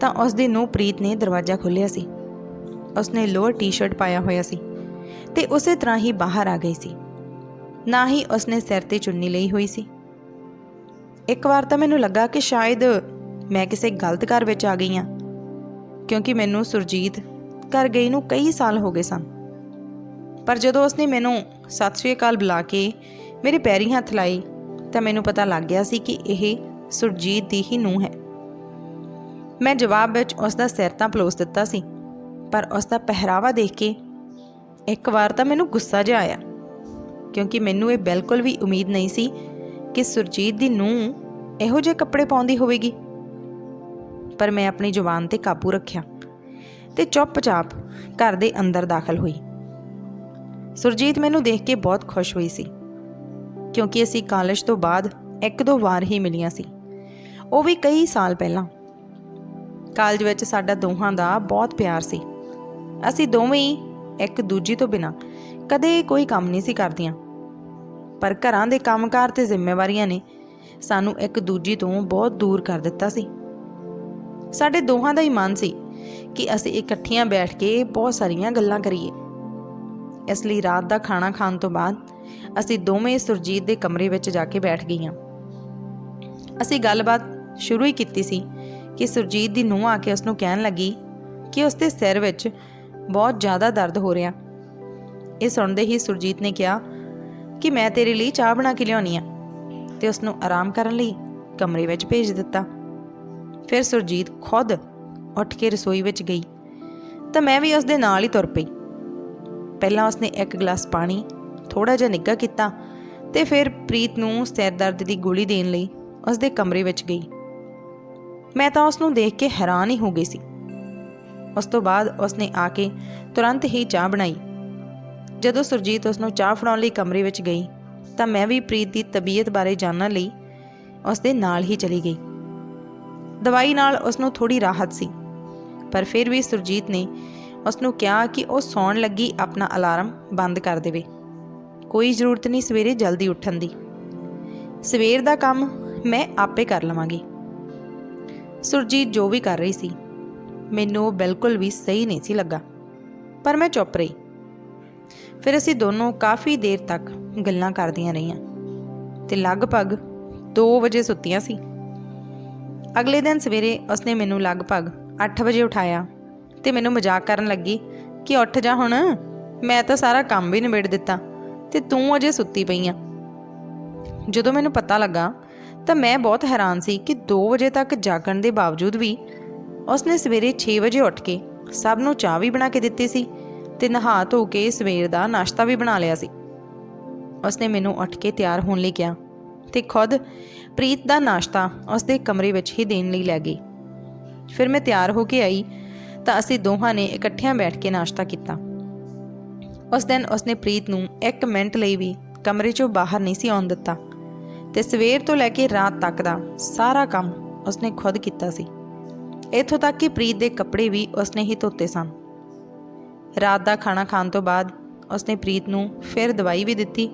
[SPEAKER 1] ਤਾਂ ਉਸ ਦੀ ਨੂੰਹ ਪ੍ਰੀਤ ਨੇ ਦਰਵਾਜ਼ਾ ਖੋਲ੍ਹਿਆ ਸੀ। ਉਸਨੇ ਲੋਅਰ ਟੀ-ਸ਼ਰਟ ਪਾਇਆ ਹੋਇਆ ਸੀ ਤੇ ਉਸੇ ਤਰ੍ਹਾਂ ਹੀ ਬਾਹਰ ਆ ਗਈ ਸੀ। ਨਾ ਹੀ ਉਸਨੇ ਸਿਰ ਤੇ ਚੁੰਨੀ ਲਈ ਹੋਈ ਸੀ। ਇੱਕ ਵਾਰ ਤਾਂ ਮੈਨੂੰ ਲੱਗਾ ਕਿ ਸ਼ਾਇਦ ਮੈਂ ਕਿਸੇ ਗਲਤ ਘਰ ਵਿੱਚ ਆ ਗਈ ਹਾਂ। ਕਿਉਂਕਿ ਮੈਨੂੰ ਸੁਰਜੀਤ ਘਰ ਗਈ ਨੂੰ ਕਈ ਸਾਲ ਹੋ ਗਏ ਸਨ। ਪਰ ਜਦੋਂ ਉਸਨੇ ਮੈਨੂੰ ਸਤਿ ਸ਼੍ਰੀ ਅਕਾਲ ਬੁਲਾ ਕੇ ਮੇਰੇ ਪੈਰੀ ਹੱਥ ਲਾਈ, ਤਾਂ ਮੈਨੂੰ ਪਤਾ ਲੱਗ ਗਿਆ ਸੀ ਕਿ ਇਹ ਸੁਰਜੀਤ ਦੀ ਹੀ ਨੂੰਹ ਹੈ। ਮੈਂ ਜਵਾਬ ਵਿੱਚ ਉਸ ਦਾ ਸਿਰ ਤਾਂ ਪਲੋਸ ਦਿੱਤਾ ਸੀ, ਪਰ ਉਸ ਦਾ ਪਹਿਰਾਵਾ ਦੇਖ ਕੇ ਇੱਕ ਵਾਰ ਤਾਂ ਮੈਨੂੰ ਗੁੱਸਾ ਜਿਹਾ ਆਇਆ, ਕਿਉਂਕਿ ਮੈਨੂੰ ਇਹ ਬਿਲਕੁਲ ਵੀ ਉਮੀਦ ਨਹੀਂ ਸੀ ਕਿ ਸੁਰਜੀਤ ਦੀ ਨੂੰਹ ਇਹੋ ਜਿਹੇ ਕੱਪੜੇ ਪਾਉਂਦੀ ਹੋਵੇਗੀ। ਪਰ ਮੈਂ ਆਪਣੀ ਜ਼ੁਬਾਨ ਤੇ ਕਾਬੂ ਰੱਖਿਆ ਤੇ ਚੁੱਪਚਾਪ ਘਰ ਦੇ ਅੰਦਰ ਦਾਖਲ ਹੋਈ। ਸੁਰਜੀਤ ਮੈਨੂੰ ਦੇਖ ਕੇ ਬਹੁਤ ਖੁਸ਼ ਹੋਈ ਸੀ, ਕਿਉਂਕਿ ਅਸੀਂ ਕਾਲਜ ਤੋਂ ਬਾਅਦ ਇੱਕ ਦੋ ਵਾਰ ਹੀ ਮਿਲੀਆਂ ਸੀ। ਉਹ ਵੀ ਕਈ ਸਾਲ ਪਹਿਲਾਂ। ਕਾਲਜ ਵਿੱਚ ਸਾਡਾ ਦੋਹਾਂ ਦਾ ਬਹੁਤ ਪਿਆਰ ਸੀ। ਅਸੀਂ ਦੋਵੇਂ ਹੀ ਇੱਕ ਦੂਜੀ ਤੋਂ ਬਿਨਾ ਕਦੇ ਕੋਈ ਕੰਮ ਨਹੀਂ ਸੀ ਕਰਦੀਆਂ। ਪਰ ਘਰਾਂ ਦੇ ਕੰਮਕਾਰ ਤੇ ਜ਼ਿੰਮੇਵਾਰੀਆਂ ਨੇ ਸਾਨੂੰ ਇੱਕ ਦੂਜੀ ਤੋਂ ਬਹੁਤ ਦੂਰ ਕਰ ਦਿੱਤਾ ਸੀ। ਸਾਡੇ ਦੋਹਾਂ ਦਾ ਹੀ ਮਨ ਸੀ ਕਿ ਅਸੀਂ ਇਕੱਠੀਆਂ ਬੈਠ ਕੇ ਬਹੁਤ ਸਾਰੀਆਂ ਗੱਲਾਂ ਕਰੀਏ। ਇਸ ਲਈ ਰਾਤ ਦਾ ਖਾਣਾ ਖਾਣ ਤੋਂ ਬਾਅਦ ਅਸੀਂ ਦੋਵੇਂ ਸੁਰਜੀਤ ਦੇ ਕਮਰੇ ਵਿੱਚ ਜਾ ਕੇ ਬੈਠ ਗਈਆਂ। ਅਸੀਂ ਗੱਲਬਾਤ ਸ਼ੁਰੂ ਹੀ ਕੀਤੀ ਸੀ ਕਿ ਸੁਰਜੀਤ ਦੀ ਨੂੰਹ ਆ ਕੇ ਉਸ ਨੂੰ ਕਹਿਣ ਲੱਗੀ ਕਿ ਉਸ ਦੇ ਸਿਰ ਵਿੱਚ ਬਹੁਤ ਜ਼ਿਆਦਾ ਦਰਦ ਹੋ ਰਿਹਾ। ਇਹ ਸੁਣਦੇ ਹੀ ਸੁਰਜੀਤ ਨੇ ਕਿਹਾ ਕਿ ਮੈਂ ਤੇਰੇ ਲਈ ਚਾਹ ਬਣਾ ਕੇ ਲਿਆਉਣੀ ਆ ਤੇ ਉਸ ਨੂੰ ਆਰਾਮ ਕਰਨ ਲਈ ਕਮਰੇ ਵਿੱਚ ਭੇਜ ਦਿੱਤਾ। ਫਿਰ ਸੁਰਜੀਤ ਖੁਦ ਉੱਠ ਕੇ ਰਸੋਈ ਵਿੱਚ ਗਈ। ਤਾਂ ਮੈਂ ਵੀ ਉਸ ਦੇ ਨਾਲ ਹੀ ਤੁਰ ਪਈ। ਪਹਿਲਾਂ ਉਸਨੇ ਇੱਕ ਗਲਾਸ ਪਾਣੀ ਥੋੜਾ ਜਿਹਾ ਨਿੱਘਾ ਕੀਤਾ ਤੇ ਫਿਰ ਪ੍ਰੀਤ ਨੂੰ ਸਿਰ ਦਰਦ ਦੀ ਗੋਲੀ ਦੇਣ ਲਈ ਉਸ ਦੇ ਕਮਰੇ ਵਿੱਚ ਗਈ। ਮੈਂ ਤਾਂ ਉਸ ਨੂੰ ਦੇਖ ਕੇ ਹੈਰਾਨ ਹੀ ਹੋ ਗਈ ਸੀ। ਉਸ ਤੋਂ ਬਾਅਦ ਉਸਨੇ ਆ ਕੇ ਤੁਰੰਤ ਹੀ ਚਾਹ ਬਣਾਈ। ਜਦੋਂ ਸੁਰਜੀਤ ਉਸ ਨੂੰ ਚਾਹ ਫੜਾਉਣ ਲਈ ਕਮਰੇ ਵਿੱਚ ਗਈ, ਤਾਂ ਮੈਂ ਵੀ ਪ੍ਰੀਤ ਦੀ ਤਬੀਅਤ ਬਾਰੇ ਜਾਣਨ ਲਈ ਉਸ ਦੇ ਨਾਲ ਹੀ ਚਲੀ ਗਈ। ਦਵਾਈ ਨਾਲ ਉਸ ਨੂੰ ਥੋੜੀ ਰਾਹਤ ਸੀ। ਪਰ ਫਿਰ ਵੀ ਸੁਰਜੀਤ ਨੇ ਉਸ ਨੂੰ ਕਿਹਾ ਕਿ ਉਹ ਸੌਣ ਲੱਗੀ ਆਪਣਾ ਅਲਾਰਮ ਬੰਦ ਕਰ ਦੇਵੇ। ਕੋਈ ਜ਼ਰੂਰਤ ਨਹੀਂ ਸਵੇਰੇ ਜਲਦੀ ਉੱਠਣ ਦੀ। ਸਵੇਰ ਦਾ ਕੰਮ ਮੈਂ ਆਪੇ ਕਰ ਲਵਾਂਗੀ। ਸੁਰਜੀਤ ਜੋ ਵੀ ਕਰ ਰਹੀ ਸੀ, ਮੈਨੂੰ ਉਹ ਬਿਲਕੁਲ ਵੀ ਸਹੀ ਨਹੀਂ ਸੀ ਲੱਗਾ। ਪਰ ਮੈਂ ਚੁੱਪ ਰਹੀ। ਫਿਰ ਅਸੀਂ ਦੋਨੋਂ ਕਾਫੀ ਦੇਰ ਤੱਕ ਗੱਲਾਂ ਕਰਦੀਆਂ ਰਹੀਆਂ ਤੇ ਲਗਭਗ 2 ਵਜੇ ਸੁੱਤੀਆਂ ਸੀ। ਅਗਲੇ ਦਿਨ ਸਵੇਰੇ ਉਸਨੇ ਮੈਨੂੰ ਲਗਭਗ 8 ਵਜੇ ਉਠਾਇਆ ਤੇ ਮੈਨੂੰ ਮਜ਼ਾਕ ਕਰਨ ਲੱਗੀ ਕਿ ਉੱਠ ਜਾ ਹੁਣ, ਮੈਂ ਤਾਂ ਸਾਰਾ ਕੰਮ ਵੀ ਨਿਬੇੜ ਦਿੱਤਾ ਤੇ ਤੂੰ ਅਜੇ ਸੁੱਤੀ ਪਈ ਆ। ਜਦੋਂ ਮੈਨੂੰ ਪਤਾ ਲੱਗਾ ਤਾਂ ਮੈਂ ਬਹੁਤ ਹੈਰਾਨ ਸੀ ਕਿ 2 ਵਜੇ ਤੱਕ ਜਾਗਣ ਦੇ ਬਾਵਜੂਦ ਵੀ ਉਸਨੇ ਸਵੇਰੇ 6 ਵਜੇ ਉੱਠ ਕੇ ਸਭ ਨੂੰ ਚਾਹ ਵੀ ਬਣਾ ਕੇ ਦਿੱਤੀ ਸੀ ਤੇ ਨਹਾ ਧੋ ਕੇ ਸਵੇਰ ਦਾ ਨਾਸ਼ਤਾ ਵੀ ਬਣਾ ਲਿਆ ਸੀ। ਉਸਨੇ ਮੈਨੂੰ ਉੱਠ ਕੇ ਤਿਆਰ ਹੋਣ ਲਈ ਕਿਹਾ ਤੇ ਖੁਦ ਪ੍ਰੀਤ ਦਾ ਨਾਸ਼ਤਾ ਉਸਦੇ ਕਮਰੇ ਵਿੱਚ ਹੀ ਦੇਣ ਲਈ ਲੈ ਗਈ। ਫਿਰ ਮੈਂ ਤਿਆਰ ਹੋ ਕੇ ਆਈ ਤਾਂ ਅਸੀਂ ਦੋਹਾਂ ਨੇ ਇਕੱਠਿਆਂ ਬੈਠ ਕੇ ਨਾਸ਼ਤਾ ਕੀਤਾ। ਉਸ ਦਿਨ ਉਸਨੇ ਪ੍ਰੀਤ ਨੂੰ 1 ਮਿੰਟ ਲਈ ਵੀ ਕਮਰੇ 'ਚੋਂ ਬਾਹਰ ਨਹੀਂ ਸੀ ਆਉਣ ਦਿੱਤਾ ਤੇ ਸਵੇਰ ਤੋਂ ਲੈ ਕੇ ਰਾਤ ਤੱਕ ਦਾ ਸਾਰਾ ਕੰਮ ਉਸਨੇ ਖੁਦ ਕੀਤਾ ਸੀ। ਇੱਥੋਂ ਤੱਕ ਕਿ ਪ੍ਰੀਤ ਦੇ ਕੱਪੜੇ ਵੀ ਉਸਨੇ ਹੀ ਧੋਤੇ ਸਨ। ਰਾਤ ਦਾ ਖਾਣਾ ਖਾਣ ਤੋਂ ਬਾਅਦ ਉਸਨੇ ਪ੍ਰੀਤ ਨੂੰ ਫਿਰ ਦਵਾਈ ਵੀ ਦਿੱਤੀ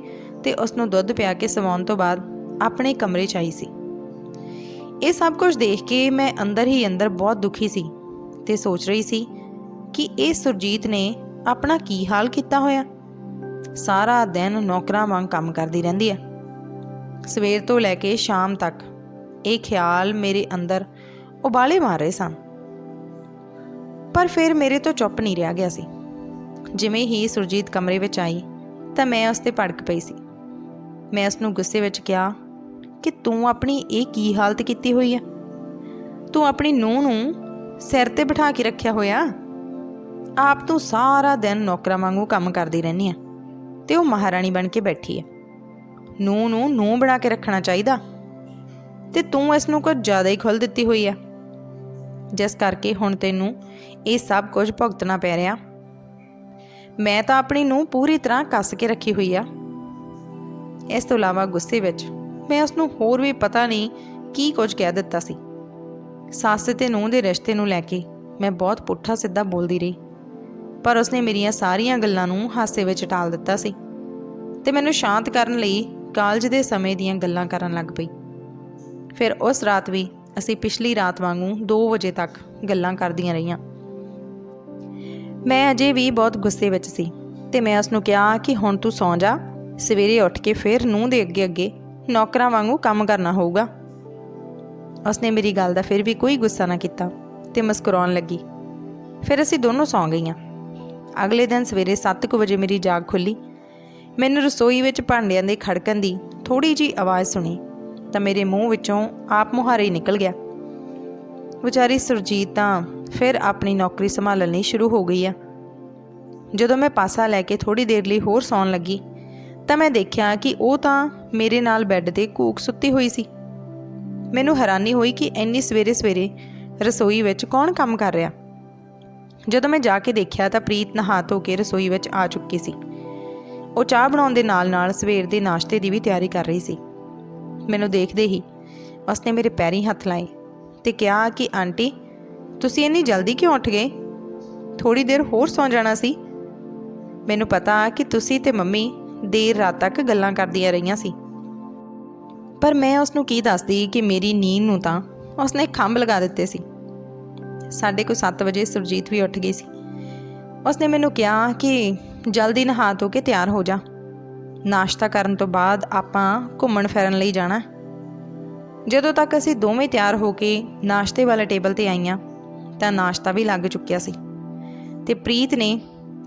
[SPEAKER 1] ਤੇ ਉਸ ਨੂੰ ਦੁੱਧ ਪਿਆ ਕੇ ਸਵਾਉਣ ਤੋਂ ਬਾਅਦ ਆਪਣੇ ਕਮਰੇ 'ਚ ਆਈ ਸੀ। ਇਹ ਸਭ ਕੁਝ ਦੇਖ ਕੇ ਮੈਂ ਅੰਦਰ ਹੀ ਅੰਦਰ ਬਹੁਤ ਦੁਖੀ ਸੀ ਤੇ ਸੋਚ ਰਹੀ ਸੀ ਕਿ ਇਹ ਸੁਰਜੀਤ ਨੇ ਆਪਣਾ ਕੀ ਹਾਲ ਕੀਤਾ ਹੋਇਆ। ਸਾਰਾ ਦਿਨ ਨੌਕਰਾਂ ਵਾਂਗ ਕੰਮ ਕਰਦੀ ਰਹਿੰਦੀ ਹੈ ਸਵੇਰ ਤੋਂ ਲੈ ਕੇ ਸ਼ਾਮ ਤੱਕ ਇਹ ਖਿਆਲ ਮੇਰੇ ਅੰਦਰ ਉਬਾਲੇ ਮਾਰ ਰਹੇ ਸਨ। ਪਰ ਫਿਰ ਮੇਰੇ ਤੋਂ ਚੁੱਪ ਨਹੀਂ ਰਿਹਾ ਗਿਆ ਸੀ। ਜਿਵੇਂ ਹੀ ਸੁਰਜੀਤ ਕਮਰੇ ਵਿੱਚ ਆਈ ਤਾਂ ਮੈਂ ਉਸ ਤੇ ਭੜਕ ਪਈ ਸੀ। ਮੈਂ ਉਸ ਨੂੰ ਗੁੱਸੇ ਵਿੱਚ ਕਿਹਾ ਕਿ ਤੂੰ ਆਪਣੀ ਇਹ ਕੀ ਹਾਲਤ ਕੀਤੀ ਹੋਈ ਹੈ ਤੂੰ ਆਪਣੀ ਨੂੰਹ ਨੂੰ ਸਿਰ ਤੇ ਬਿਠਾ ਕੇ ਰੱਖਿਆ ਹੋਇਆ? ਆਪ ਤੂੰ ਸਾਰਾ ਦਿਨ ਨੌਕਰਾਂ ਵਾਂਗੂ ਕੰਮ ਕਰਦੀ ਰਹਿੰਦੀ ਆ ਤੇ ਉਹ ਮਹਾਰਾਣੀ ਬਣ ਕੇ ਬੈਠੀ ਹੈ ਨੂੰਹ ਨੂੰ ਨੂੰਹ ਬਣਾ ਕੇ ਰੱਖਣਾ ਚਾਹੀਦਾ ਤੇ ਤੂੰ ਇਸ ਨੂੰ ਕੁਝ ਜ਼ਿਆਦਾ ਹੀ ਖੁੱਲ ਦਿੱਤੀ ਹੋਈ ਆ। ਜਿਸ ਕਰਕੇ ਹੁਣ ਤੈਨੂੰ ਇਹ ਸਭ ਕੁਝ ਭੁਗਤਣਾ ਪੈ ਰਿਹਾ। ਮੈਂ ਤਾਂ ਆਪਣੀ ਨੂੰ ਪੂਰੀ ਤਰ੍ਹਾਂ ਕੱਸ ਕੇ ਰੱਖੀ ਹੋਈ ਆ। ਇਸ ਤੋਂ ਇਲਾਵਾ ਗੁੱਸੇ ਵਿੱਚ ਮੈਂ ਉਸ ਨੂੰ ਹੋਰ ਵੀ ਪਤਾ ਨਹੀਂ ਕੀ ਕੁਝ ਕਹਿ ਦਿੱਤਾ ਸੀ। ਸੱਸ ਤੇ ਨੂੰਹ ਦੇ ਰਿਸ਼ਤੇ ਨੂੰ ਲੈ ਕੇ ਮੈਂ ਬਹੁਤ ਪੁੱਠਾ ਸਿੱਧਾ ਬੋਲਦੀ ਰਹੀ। ਪਰ ਉਸਨੇ ਮੇਰੀਆਂ ਸਾਰੀਆਂ ਗੱਲਾਂ ਨੂੰ ਹਾਸੇ ਵਿੱਚ ਟਾਲ ਦਿੱਤਾ ਸੀ ਤੇ ਮੈਨੂੰ ਸ਼ਾਂਤ ਕਰਨ ਲਈ ਕਾਲਜ ਦੇ ਸਮੇਂ ਦੀਆਂ ਗੱਲਾਂ ਕਰਨ ਲੱਗ ਪਈ। ਫਿਰ ਉਸ ਰਾਤ ਵੀ ਅਸੀਂ ਪਿਛਲੀ ਰਾਤ ਵਾਂਗੂ 2 ਵਜੇ ਤੱਕ ਗੱਲਾਂ ਕਰਦੀਆਂ ਰਹੀਆਂ। ਮੈਂ ਅਜੇ ਵੀ ਬਹੁਤ ਗੁੱਸੇ ਵਿੱਚ ਸੀ ਤੇ ਮੈਂ ਉਸ ਨੂੰ ਕਿਹਾ ਕਿ ਹੁਣ ਤੂੰ ਸੌਂ ਜਾ, ਸਵੇਰੇ ਉੱਠ ਕੇ ਫਿਰ ਨੂੰਹ ਦੇ ਅੱਗੇ ਅੱਗੇ ਨੌਕਰਾਂ ਵਾਂਗੂ ਕੰਮ ਕਰਨਾ ਹੋਊਗਾ। ਉਸਨੇ ਮੇਰੀ ਗੱਲ ਦਾ ਫਿਰ ਵੀ ਕੋਈ ਗੁੱਸਾ ਨਾ ਕੀਤਾ ਤੇ ਮੁਸਕਰਾਉਣ ਲੱਗੀ। ਫਿਰ ਅਸੀਂ ਦੋਨੋਂ ਸੌਂ ਗਈਆਂ। ਅਗਲੇ ਦਿਨ ਸਵੇਰੇ 7:00 ਵਜੇ ਮੇਰੀ ਜਾਗ ਖੁੱਲੀ। ਮੈਨੂੰ ਰਸੋਈ ਵਿੱਚ ਭਾਂਡਿਆਂ ਦੇ ਖੜਕਣ ਦੀ ਥੋੜੀ ਜੀ ਆਵਾਜ਼ ਸੁਣੀ ਤਾਂ ਮੇਰੇ ਮੂੰਹ ਵਿੱਚੋਂ ਆਪ ਮੁਹਾਰੇ ਨਿਕਲ ਗਿਆ। ਵਿਚਾਰੀ ਸੁਰਜੀਤ ਤਾਂ ਫਿਰ ਆਪਣੀ ਨੌਕਰੀ ਸੰਭਾਲਣੀ ਸ਼ੁਰੂ ਹੋ ਗਈ ਆ। ਜਦੋਂ ਮੈਂ ਪਾਸਾ ਲੈ ਕੇ ਥੋੜੀ ਦੇਰ ਲਈ ਹੋਰ ਸੌਣ ਲੱਗੀ ਤਾਂ ਮੈਂ ਦੇਖਿਆ ਕਿ ਉਹ ਤਾਂ ਮੇਰੇ ਨਾਲ ਬੈੱਡ ਤੇ ਕੂਕ ਸੁੱਤੀ ਹੋਈ ਸੀ। ਮੈਨੂੰ ਹੈਰਾਨੀ ਹੋਈ ਕਿ ਇੰਨੀ ਸਵੇਰੇ ਸਵੇਰੇ ਰਸੋਈ ਵਿੱਚ ਕੌਣ ਕੰਮ ਕਰ ਰਿਹਾ। ਜਦੋਂ ਮੈਂ ਜਾ ਕੇ ਦੇਖਿਆ ਤਾਂ ਪ੍ਰੀਤ ਨਹਾ ਧੋ ਕੇ ਰਸੋਈ ਵਿੱਚ ਆ ਚੁੱਕੀ ਸੀ। ਉਹ ਚਾਹ ਬਣਾਉਣ ਦੇ ਨਾਲ-ਨਾਲ ਸਵੇਰ ਦੇ ਨਾਸ਼ਤੇ ਦੀ ਵੀ ਤਿਆਰੀ ਕਰ ਰਹੀ ਸੀ। ਮੈਨੂੰ ਦੇਖਦੇ ਹੀ ਉਸਨੇ ਮੇਰੇ ਪੈਰੀ ਹੱਥ ਲਾਏ ਤੇ ਕਿਹਾ ਕਿ, ਆਂਟੀ, ਤੁਸੀਂ ਇੰਨੀ ਜਲਦੀ ਕਿਉਂ ਉੱਠ ਗਏ? ਥੋੜੀ ਦੇਰ ਹੋਰ ਸੌਂ ਜਾਣਾ ਸੀ। ਮੈਨੂੰ ਪਤਾ ਕਿ ਤੁਸੀਂ ਤੇ ਮੰਮੀ ਦੇਰ ਰਾਤ ਤੱਕ ਗੱਲਾਂ ਕਰਦੀਆਂ ਰਹੀਆਂ ਸੀ। ਪਰ ਮੈਂ ਉਸ ਨੂੰ ਕੀ ਦੱਸਦੀ ਕਿ ਮੇਰੀ ਨੀਂਦ ਨੂੰ ਤਾਂ ਉਸਨੇ ਖੰਭ ਲਗਾ ਦਿੱਤੇ ਸੀ। ਸਾਡੇ ਕੋਲ 7 ਵਜੇ ਸੁਰਜੀਤ ਵੀ ਉੱਠ ਗਈ ਸੀ। ਉਸਨੇ ਮੈਨੂੰ ਕਿਹਾ ਕਿ ਜਲਦੀ ਨਹਾ ਧੋ ਕੇ ਤਿਆਰ ਹੋ ਜਾ। ਨਾਸ਼ਤਾ ਕਰਨ ਤੋਂ ਬਾਅਦ ਆਪਾਂ ਘੁੰਮਣ ਫਿਰਨ ਲਈ ਜਾਣਾ। ਜਦੋਂ ਤੱਕ ਅਸੀਂ ਦੋਵੇਂ ਤਿਆਰ ਹੋ ਕੇ ਨਾਸ਼ਤੇ ਵਾਲੇ ਟੇਬਲ ਤੇ ਆਈਆਂ, ਤਾਂ ਨਾਸ਼ਤਾ ਵੀ ਲੱਗ ਚੁੱਕਿਆ ਸੀ। ਤੇ ਪ੍ਰੀਤ ਨੇ